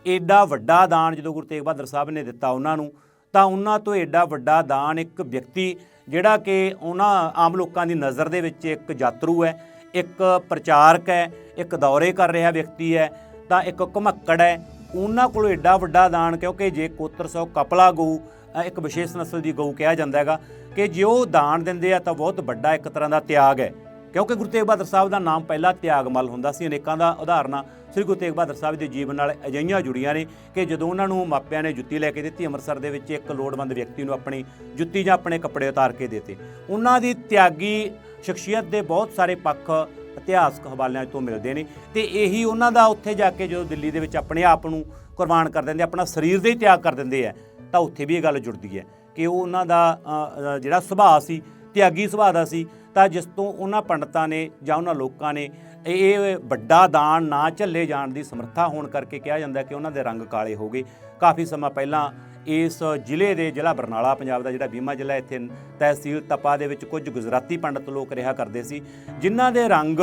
ਏਡਾ ਵੱਡਾ ਦਾਨ ਜਦੋਂ ਗੁਰੂ ਤੇਗ ਬਹਾਦਰ ਸਾਹਿਬ ਨੇ ਦਿੱਤਾ ਉਹਨਾਂ ਨੂੰ, ਤਾਂ ਉਹਨਾਂ ਤੋਂ ਏਡਾ ਵੱਡਾ ਦਾਨ ਇੱਕ ਵਿਅਕਤੀ, ਜਿਹੜਾ ਕਿ ਉਹਨਾਂ ਆਮ ਲੋਕਾਂ ਦੀ ਨਜ਼ਰ ਦੇ ਵਿੱਚ ਇੱਕ ਯਾਤਰੂ ਹੈ, ਇੱਕ ਪ੍ਰਚਾਰਕ ਹੈ, ਇੱਕ ਦੌਰੇ ਕਰ ਰਿਹਾ ਵਿਅਕਤੀ ਹੈ, ਤਾਂ ਇੱਕ ਘਮੱਕੜ ਹੈ। ਉਹਨਾਂ ਕੋਲ ਏਡਾ ਵੱਡਾ ਦਾਨ ਕਿਉਂਕਿ ਜੇ ਕੋਤਰ ਸੌ ਕਪਲਾ ਗਊ ਇੱਕ ਵਿਸ਼ੇਸ਼ ਨਸਲ ਦੀ ਗਊ ਕਿਹਾ ਜਾਂਦਾ ਹੈਗਾ ਕਿ ਜੇ ਉਹ ਦਾਨ ਦਿੰਦੇ ਆ ਤਾਂ ਬਹੁਤ ਵੱਡਾ ਇੱਕ ਤਰ੍ਹਾਂ ਦਾ ਤਿਆਗ ਹੈ। ਕਿਉਂਕਿ ਗੁਰੂ ਤੇਗ ਬਹਾਦਰ ਸਾਹਿਬ ਦਾ ਨਾਮ ਪਹਿਲਾਂ ਤਿਆਗਮਲ ਹੁੰਦਾ ਸੀ। ਅਨੇਕਾਂ ਦਾ ਉਦਾਹਰਨਾਂ ਸ੍ਰੀ ਗੁਰੂ ਤੇਗ ਬਹਾਦਰ ਸਾਹਿਬ ਦੇ ਜੀਵਨ ਨਾਲ ਅਜਿਹੀਆਂ ਜੁੜੀਆਂ ਨੇ ਕਿ ਜਦੋਂ ਉਹਨਾਂ ਨੂੰ ਮਾਪਿਆਂ ਨੇ ਜੁੱਤੀ ਲੈ ਕੇ ਦਿੱਤੀ, ਅੰਮ੍ਰਿਤਸਰ ਦੇ ਵਿੱਚ ਇੱਕ ਲੋੜਵੰਦ ਵਿਅਕਤੀ ਨੂੰ ਆਪਣੀ ਜੁੱਤੀ ਜਾਂ ਆਪਣੇ ਕੱਪੜੇ ਉਤਾਰ ਕੇ ਦਿੱਤੇ। ਉਹਨਾਂ ਦੀ ਤਿਆਗੀ ਸ਼ਖਸੀਅਤ ਦੇ ਬਹੁਤ ਸਾਰੇ ਪੱਖ ਇਤਿਹਾਸਕ ਹਵਾਲਿਆਂ ਤੋਂ ਮਿਲਦੇ ਨੇ ਤੇ ਇਹੀ ਉਹਨਾਂ ਦਾ ਉੱਥੇ ਜਾ ਕੇ ਜਦੋਂ ਦਿੱਲੀ ਦੇ ਵਿੱਚ ਆਪਣੇ ਆਪ ਨੂੰ ਕੁਰਬਾਨ ਕਰ ਦਿੰਦੇ ਆਪਣਾ ਸਰੀਰ ਦੇ ਹੀ ਤਿਆਗ ਕਰ ਦਿੰਦੇ ਆ, ਤਾਂ ਉੱਥੇ ਵੀ ਇਹ ਗੱਲ ਜੁੜਦੀ ਹੈ। ਕਿ ਉਹ ਉਹਨਾਂ ਦਾ ਜਿਹੜਾ ਸੁਭਾਅ ਸੀ, ਤਿਆਗੀ ਸੁਭਾਅ ਦਾ ਸੀ, ਤਾਂ ਜਿਸ ਤੋਂ ਉਹਨਾਂ ਪੰਡਤਾਂ ਨੇ ਜਾਂ ਉਹਨਾਂ ਲੋਕਾਂ ਨੇ ਇਹ ਵੱਡਾ ਦਾਨ ਨਾ ਝੱਲੇ ਜਾਣ ਦੀ ਸਮਰੱਥਾ ਹੋਣ ਕਰਕੇ ਕਿਹਾ ਜਾਂਦਾ ਕਿ ਉਹਨਾਂ ਦੇ ਰੰਗ ਕਾਲੇ ਹੋ ਗਏ। ਕਾਫੀ ਸਮਾਂ ਪਹਿਲਾਂ ਇਸ ਜ਼ਿਲ੍ਹੇ ਦੇ ਜ਼ਿਲ੍ਹਾ ਬਰਨਾਲਾ, ਪੰਜਾਬ ਦਾ ਜਿਹੜਾ ਬੀਮਾ ਜ਼ਿਲ੍ਹਾ ਇੱਥੇ ਤਹਿਸੀਲ ਤਪਾ ਦੇ ਵਿੱਚ ਕੁਝ ਗੁਜਰਾਤੀ ਪੰਡਤ ਲੋਕ ਰਿਹਾ ਕਰਦੇ ਸੀ, ਜਿਨ੍ਹਾਂ ਦੇ ਰੰਗ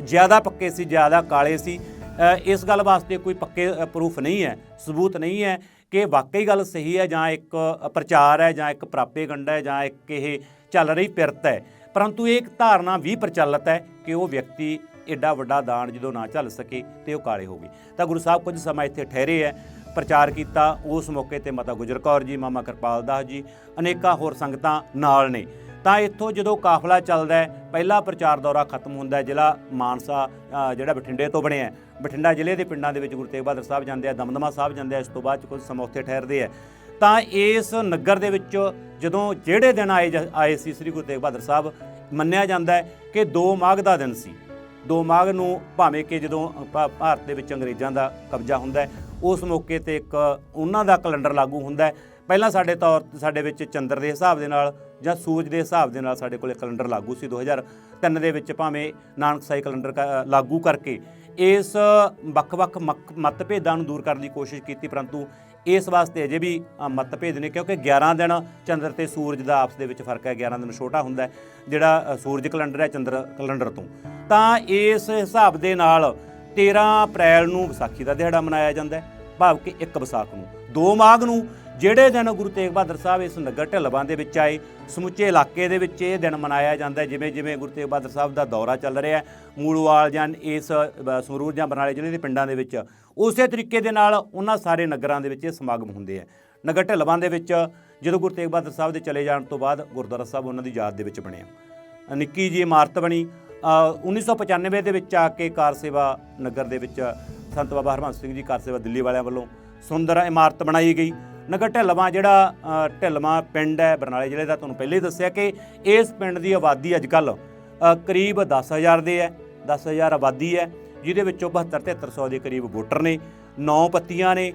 ਜ਼ਿਆਦਾ ਪੱਕੇ ਸੀ, ਜ਼ਿਆਦਾ ਕਾਲੇ ਸੀ। ਇਸ ਗੱਲ ਵਾਸਤੇ ਕੋਈ ਪੱਕੇ ਪ੍ਰੂਫ ਨਹੀਂ ਹੈ, ਸਬੂਤ ਨਹੀਂ ਹੈ। ਕਿ ਵਾਕਈ ਗੱਲ ਸਹੀ ਹੈ ਜਾਂ ਇੱਕ ਪ੍ਰਚਾਰ ਹੈ ਜਾਂ ਇੱਕ ਪ੍ਰਾਪੇਗੰਡਾ ਹੈ ਜਾਂ ਇੱਕ ਇਹ ਚੱਲ ਰਹੀ ਪਿਰਤ ਹੈ। ਪਰੰਤੂ ਇਹ ਇੱਕ ਧਾਰਨਾ ਵੀ ਪ੍ਰਚਲਿਤ ਹੈ ਕਿ ਉਹ ਵਿਅਕਤੀ ਐਡਾ ਵੱਡਾ ਦਾਨ ਜਦੋਂ ਨਾ ਝੱਲ ਸਕੇ ਤੇ ਉਹ ਕਾਲੇ ਹੋ ਗਏ। ਤਾਂ ਗੁਰੂ ਸਾਹਿਬ ਕੁਝ ਸਮਾਂ ਇੱਥੇ ਠਹਿਰੇ ਹੈ, ਪ੍ਰਚਾਰ ਕੀਤਾ, ਉਸ ਮੌਕੇ ਤੇ ਮਾਤਾ ਗੁਜਰ ਕੌਰ ਜੀ, ਮਾਮਾ ਕਿਰਪਾਲ ਦਾਸ ਜੀ, ਅਨੇਕਾਂ ਹੋਰ ਸੰਗਤਾਂ ਨਾਲ ਨੇ। ਤਾਂ ਇੱਥੋਂ ਜਦੋਂ ਕਾਫਲਾ ਚੱਲਦਾ ਹੈ, ਪਹਿਲਾ ਪ੍ਰਚਾਰ ਦੌਰਾ ਖਤਮ ਹੁੰਦਾ ਹੈ, ਜ਼ਿਲ੍ਹਾ ਮਾਨਸਾ ਜਿਹੜਾ ਬਠਿੰਡੇ ਤੋਂ ਬਣਿਆ ਬਠਿੰਡਾ ਜ਼ਿਲ੍ਹੇ ਦੇ ਪਿੰਡਾਂ ਦੇ ਵਿੱਚ ਗੁਰੂ ਤੇਗ ਬਹਾਦਰ ਸਾਹਿਬ ਜਾਂਦੇ ਆ, ਦਮਦਮਾ ਸਾਹਿਬ ਜਾਂਦੇ ਆ, ਇਸ ਤੋਂ ਬਾਅਦ 'ਚ ਕੁਝ ਸਮਾਂ ਉੱਥੇ ਠਹਿਰਦੇ ਆ। ਤਾਂ ਇਸ ਨਗਰ ਦੇ ਵਿੱਚ ਜਦੋਂ ਜਿਹੜੇ ਦਿਨ ਆਏ ਜ- ਆਏ ਸੀ, ਸ੍ਰੀ ਗੁਰੂ ਤੇਗ ਬਹਾਦਰ ਸਾਹਿਬ, ਮੰਨਿਆ ਜਾਂਦਾ ਹੈ ਕਿ 2 ਮਾਘ ਦਾ ਦਿਨ ਸੀ। 2 ਮਾਘ ਨੂੰ ਭਾਵੇਂ ਕਿ ਜਦੋਂ ਭਾ- ਭਾਰਤ ਦੇ ਵਿੱਚ ਅੰਗਰੇਜ਼ਾਂ ਦਾ ਕਬਜ਼ਾ ਹੁੰਦਾ ਹੈ, ਉਸ ਮੌਕੇ ਤੇ ਇੱਕ ਉਹਨਾਂ ਦਾ ਕੈਲੰਡਰ ਲਾਗੂ ਹੁੰਦਾ ਹੈ। ਪਹਿਲਾਂ ਸਾਡੇ ਤੌਰ, ਸਾਡੇ ਵਿੱਚ ਚੰਦਰ ਦੇ ਹਿਸਾਬ ਦੇ ਨਾਲ ਜਾਂ ਸੂਰਜ ਦੇ ਹਿਸਾਬ ਦੇ ਨਾਲ ਸਾਡੇ ਕੋਲੇ ਕੈਲੰਡਰ ਲਾਗੂ ਸੀ 2003 ਦੇ ਵਿੱਚ ਭਾਵੇਂ ਨਾਨਕ ਸਾਈ ਕੈਲੰਡਰ ਕ- ਲਾਗੂ ਕਰਕੇ ਇਸ ਵੱਖ-ਵੱਖ ਮਕ- ਮਤਭੇਦਾਂ ਨੂੰ ਦੂਰ ਕਰਨ ਦੀ ਕੋਸ਼ਿਸ਼ ਕੀਤੀ, ਪਰੰਤੂ ਇਸ ਵਾਸਤੇ ਅਜੇ ਵੀ ਮਤਭੇਦ ਨੇ ਕਿਉਂਕਿ 11 ਦਿਨ ਚੰਦਰ ਤੇ ਸੂਰਜ ਦਾ ਆਪਸ ਦੇ ਵਿੱਚ ਫ਼ਰਕ ਹੈ 11 ਦਿਨ ਛੋਟਾ ਹੁੰਦਾ ਜਿਹੜਾ ਸੂਰਜ ਕੈਲੰਡਰ ਹੈ ਚੰਦਰ ਕੈਲੰਡਰ ਤੋਂ। ਤਾਂ ਇਸ ਹਿਸਾਬ ਦੇ ਨਾਲ 13 ਅਪ੍ਰੈਲ ਨੂੰ ਵਿਸਾਖੀ ਦਾ ਦਿਹਾੜਾ ਮਨਾਇਆ ਜਾਂਦਾ ਹੈ, ਭਾਵ ਕਿ 1 ਵਿਸਾਖ ਨੂੰ। 2 ਮਾਘ ਨੂੰ ਜਿਹੜੇ ਦਿਨ ਗੁਰੂ ਤੇਗ ਬਹਾਦਰ ਸਾਹਿਬ ਇਸ ਨਗਰ ਢਲਵਾਂ ਦੇ ਵਿੱਚ ਆਏ ਸਮੁੱਚੇ ਇਲਾਕੇ ਦੇ ਵਿੱਚ ਇਹ ਦਿਨ ਮਨਾਇਆ ਜਾਂਦਾ ਹੈ ਜਿਵੇਂ ਜਿਵੇਂ ਗੁਰੂ ਤੇਗ ਬਹਾਦਰ ਸਾਹਿਬ ਦਾ ਦੌਰਾ ਚੱਲ ਰਿਹਾ ਹੈ ਮੂਲਵਾਲ ਜਾਂ ਇਸ ਅ, ਸੰਗਰੂਰ ਜਾਂ ਬਰਨਾਲੇ ਜ਼ਿਲ੍ਹੇ ਦੇ ਪਿੰਡਾਂ ਦੇ ਵਿੱਚ ਉਸੇ ਤਰੀਕੇ ਦੇ ਨਾਲ ਉਹਨਾਂ ਸਾਰੇ ਨਗਰਾਂ ਦੇ ਵਿੱਚ ਇਹ ਸਮਾਗਮ ਹੁੰਦੇ ਆ ਨਗਰ ਢਲਵਾਂ ਦੇ ਵਿੱਚ ਜਦੋਂ ਗੁਰੂ ਤੇਗ ਬਹਾਦਰ ਸਾਹਿਬ ਦੇ ਚਲੇ ਜਾਣ ਤੋਂ ਬਾਅਦ ਗੁਰਦੁਆਰਾ ਸਾਹਿਬ ਉਹਨਾਂ ਦੀ ਯਾਦ ਦੇ ਵਿੱਚ ਬਣਿਆ ਨਿੱਕੀ ਜੀ ਇਮਾਰਤ ਬਣੀ। ਅ, 1995 ਦੇ ਵਿੱਚ ਆ ਕੇ ਕਾਰ ਸੇਵਾ ਨਗਰ ਦੇ ਵਿੱਚ ਸੰਤ ਬਾਬਾ ਹਰਮੰਸ ਸਿੰਘ ਜੀ ਕਾਰ ਸੇਵਾ ਦਿੱਲੀ ਵਾਲਿਆਂ ਵੱਲੋਂ ਸੁੰਦਰ ਇਮਾਰਤ ਬਣਾਈ ਗਈ। ਨਗਰ ਢਿੱਲਵਾਂ ਜਿਹੜਾ ਅ, ਢਿੱਲਵਾਂ ਪਿੰਡ ਹੈ ਬਰਨਾਲੇ ਜ਼ਿਲ੍ਹੇ ਦਾ ਤੁਹਾਨੂੰ ਪਹਿਲੇ ਹੀ ਦੱਸਿਆ ਕਿ ਇਸ ਪਿੰਡ ਦੀ ਆਬਾਦੀ ਅੱਜ ਕੱਲ ਕਰੀਬ 10000 ਦੇ ਹੈ 10000 ਆਬਾਦੀ ਹੈ ਜਿਹਦੇ ਵਿੱਚੋਂ 72 7300 ਦੇ ਕਰੀਬ ਵੋਟਰ ਨੇ 9 ਪੱਤੀਆਂ ਨੇ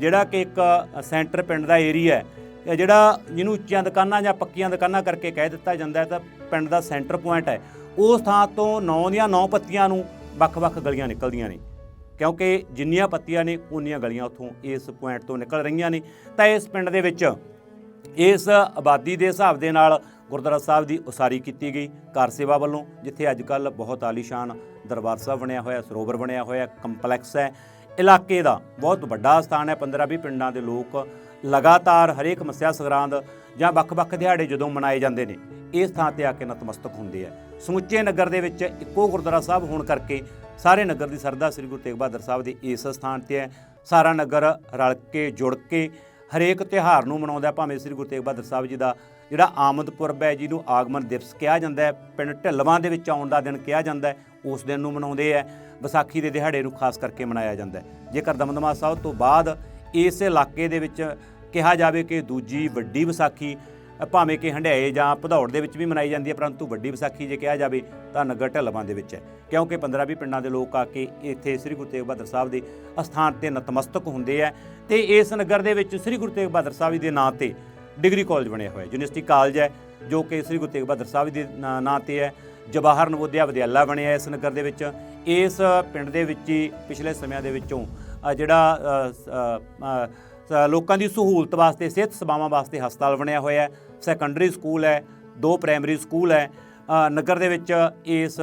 ਜਿਹੜਾ ਕਿ ਇੱਕ ਸੈਂਟਰ ਪਿੰਡ ਦਾ ਏਰੀਆ ਹੈ ਜਿਹੜਾ ਜਿਹਨੂੰ ਉੱਚੀਆਂ ਦੁਕਾਨਾਂ ਜਾਂ ਪੱਕੀਆਂ ਦੁਕਾਨਾਂ ਕਰਕੇ ਕਹਿ ਦਿੱਤਾ ਜਾਂਦਾ ਹੈ ਤਾਂ ਪਿੰਡ ਦਾ ਸੈਂਟਰ ਪੁਆਇੰਟ ਹੈ ਉਸ ਥਾਂ ਤੋਂ ਨੌ ਦੀਆਂ 9 ਪੱਤੀਆਂ ਨੂੰ ਵੱਖ-ਵੱਖ ਗਲੀਆਂ ਨਿਕਲਦੀਆਂ ਨੇ। ਕਿਉਂਕਿ ਜਿੰਨੀਆਂ ਪੱਤੀਆਂ ਨੇ, ਉਨੀਆਂ ਗਲੀਆਂ ਉੱਥੋਂ ਇਸ ਪੁਆਇੰਟ ਤੋਂ ਨਿਕਲ ਰਹੀਆਂ ਨੇ। ਤਾਂ ਇਸ ਪਿੰਡ ਦੇ ਵਿੱਚ ਇਸ ਆਬਾਦੀ ਦੇ ਹਿਸਾਬ ਦੇ ਨਾਲ ਗੁਰਦੁਆਰਾ ਸਾਹਿਬ ਦੀ ਉਸਾਰੀ ਕੀਤੀ ਗਈ ਕਾਰ ਸੇਵਾ ਵੱਲੋਂ, ਜਿੱਥੇ ਅੱਜ ਕੱਲ ਬਹੁਤ ਆਲੀਸ਼ਾਨ ਦਰਬਾਰ ਸਾਹਿਬ ਬਣਿਆ ਹੋਇਆ, ਸਰੋਵਰ ਬਣਿਆ ਹੋਇਆ, ਕੰਪਲੈਕਸ ਹੈ। ਇਲਾਕੇ ਦਾ ਬਹੁਤ ਵੱਡਾ ਸਥਾਨ ਹੈ 15-20 ਪਿੰਡਾਂ ਦੇ ਲੋਕ ਲਗਾਤਾਰ ਹਰੇਕ ਮੱਸਿਆ ਸੰਗਰਾਂਦ ਜਾਂ ਵੱਖ-ਵੱਖ ਦਿਹਾੜੇ ਜਦੋਂ ਮਨਾਏ ਜਾਂਦੇ ਨੇ, ਇਸ ਥਾਂ ਤੇ ਆ ਕੇ ਨਤਮਸਤਕ ਹੁੰਦੇ ਆ। ਸਮੁੱਚੇ ਨਗਰ ਦੇ ਵਿੱਚ ਇੱਕੋ ਗੁਰਦੁਆਰਾ ਸਾਹਿਬ ਹੋਣ ਕਰਕੇ ਸਾਰੇ ਨਗਰ ਦੀ ਸਰਦਾ ਸ੍ਰੀ ਗੁਰੂ ਤੇਗ ਬਹਾਦਰ ਸਾਹਿਬ ਦੇ ਇਸ ਸਥਾਨ ਤੇ ਹੈ। ਸਾਰਾ ਨਗਰ ਰਲ ਕੇ, ਜੁੜ ਕੇ ਹਰੇਕ ਤਿਉਹਾਰ ਨੂੰ ਮਨਾਉਂਦਾ ਭਾਵੇਂ ਸ੍ਰੀ ਗੁਰੂ ਤੇਗ ਬਹਾਦਰ ਸਾਹਿਬ ਜੀ ਦਾ ਜਿਹੜਾ ਆਮਦ ਪੁਰਬ ਹੈ, ਜਿਹਨੂੰ ਆਗਮਨ ਦਿਵਸ ਕਿਹਾ ਜਾਂਦਾ ਹੈ, ਪਿੰਡ ਢਿੱਲਵਾਂ ਦੇ ਵਿੱਚ ਆਉਣ ਦਾ ਦਿਨ ਕਿਹਾ ਜਾਂਦਾ ਹੈ, ਉਸ ਦਿਨ ਨੂੰ ਮਨਾਉਂਦੇ ਹੈ। ਵਿਸਾਖੀ ਦੇ ਦਿਹਾੜੇ ਨੂੰ ਖਾਸ ਕਰਕੇ ਮਨਾਇਆ ਜਾਂਦਾ ਹੈ। ਜੇਕਰ ਦਮਦਮਾ ਸਾਹਿਬ ਤੋਂ ਬਾਅਦ ਇਸ ਇਲਾਕੇ ਦੇ ਵਿੱਚ ਕਿਹਾ ਜਾਵੇ ਕਿ ਦੂਜੀ ਵੱਡੀ ਵਿਸਾਖੀ ਭਾਵੇਂ ਕਿ ਹੰਡਿਆਏ ਜਾਂ ਭਦੌੜ ਦੇ ਵਿੱਚ ਵੀ ਮਨਾਈ ਜਾਂਦੀ ਹੈ, ਪਰੰਤੂ ਵੱਡੀ ਵਿਸਾਖੀ ਜੇ ਕਿਹਾ ਜਾਵੇ ਤਾਂ ਨਗਰ ਢਲਵਾਂ ਦੇ ਵਿੱਚ ਹੈ। ਕਿਉਂਕਿ 15-20 ਪਿੰਡਾਂ ਦੇ ਲੋਕ ਆ ਕੇ ਇੱਥੇ ਸ੍ਰੀ ਗੁਰੂ ਤੇਗ ਬਹਾਦਰ ਸਾਹਿਬ ਦੇ ਅਸਥਾਨ ਤੇ ਨਤਮਸਤਕ ਹੁੰਦੇ ਆ ਤੇ ਇਸ ਨਗਰ ਦੇ ਵਿੱਚ ਸ੍ਰੀ ਗੁਰੂ ਤੇਗ ਬਹਾਦਰ ਸਾਹਿਬ ਜੀ ਦੇ ਨਾਂ ਤੇ ਡਿਗਰੀ ਕਾਲਜ ਬਣਿਆ ਹੋਇਆ ਹੈ। ਯੂਨੀਵਰਸਿਟੀ ਕਾਲਜ ਹੈ, ਜੋ ਕਿ ਸ੍ਰੀ ਗੁਰੂ ਤੇਗ ਬਹਾਦਰ ਸਾਹਿਬ ਜੀ ਦੇ ਨਾਂ ਤੇ ਹੈ। ਜਵਾਹਰ ਨਵੋਦਿਆ ਵਿਦਿਆਲਾ ਬਣਿਆ ਇਸ ਨਗਰ ਦੇ ਵਿੱਚ। ਇਸ ਪਿੰਡ ਦੇ ਵਿੱਚ ਹੀ ਪਿਛਲੇ ਸਮਿਆਂ ਦੇ ਵਿੱਚੋਂ ਜਿਹੜਾ ਲੋਕਾਂ ਦੀ ਸਹੂਲਤ ਵਾਸਤੇ, ਸਿਹਤ ਸੇਵਾਵਾਂ ਵਾਸਤੇ ਹਸਪਤਾਲ ਬਣਿਆ ਹੋਇਆ ਹੈ ਸੈਕੰਡਰੀ ਸਕੂਲ ਹੈ, ਦੋ ਪ੍ਰਾਇਮਰੀ ਸਕੂਲ ਹੈ। ਨਗਰ ਦੇ ਵਿੱਚ ਇਸ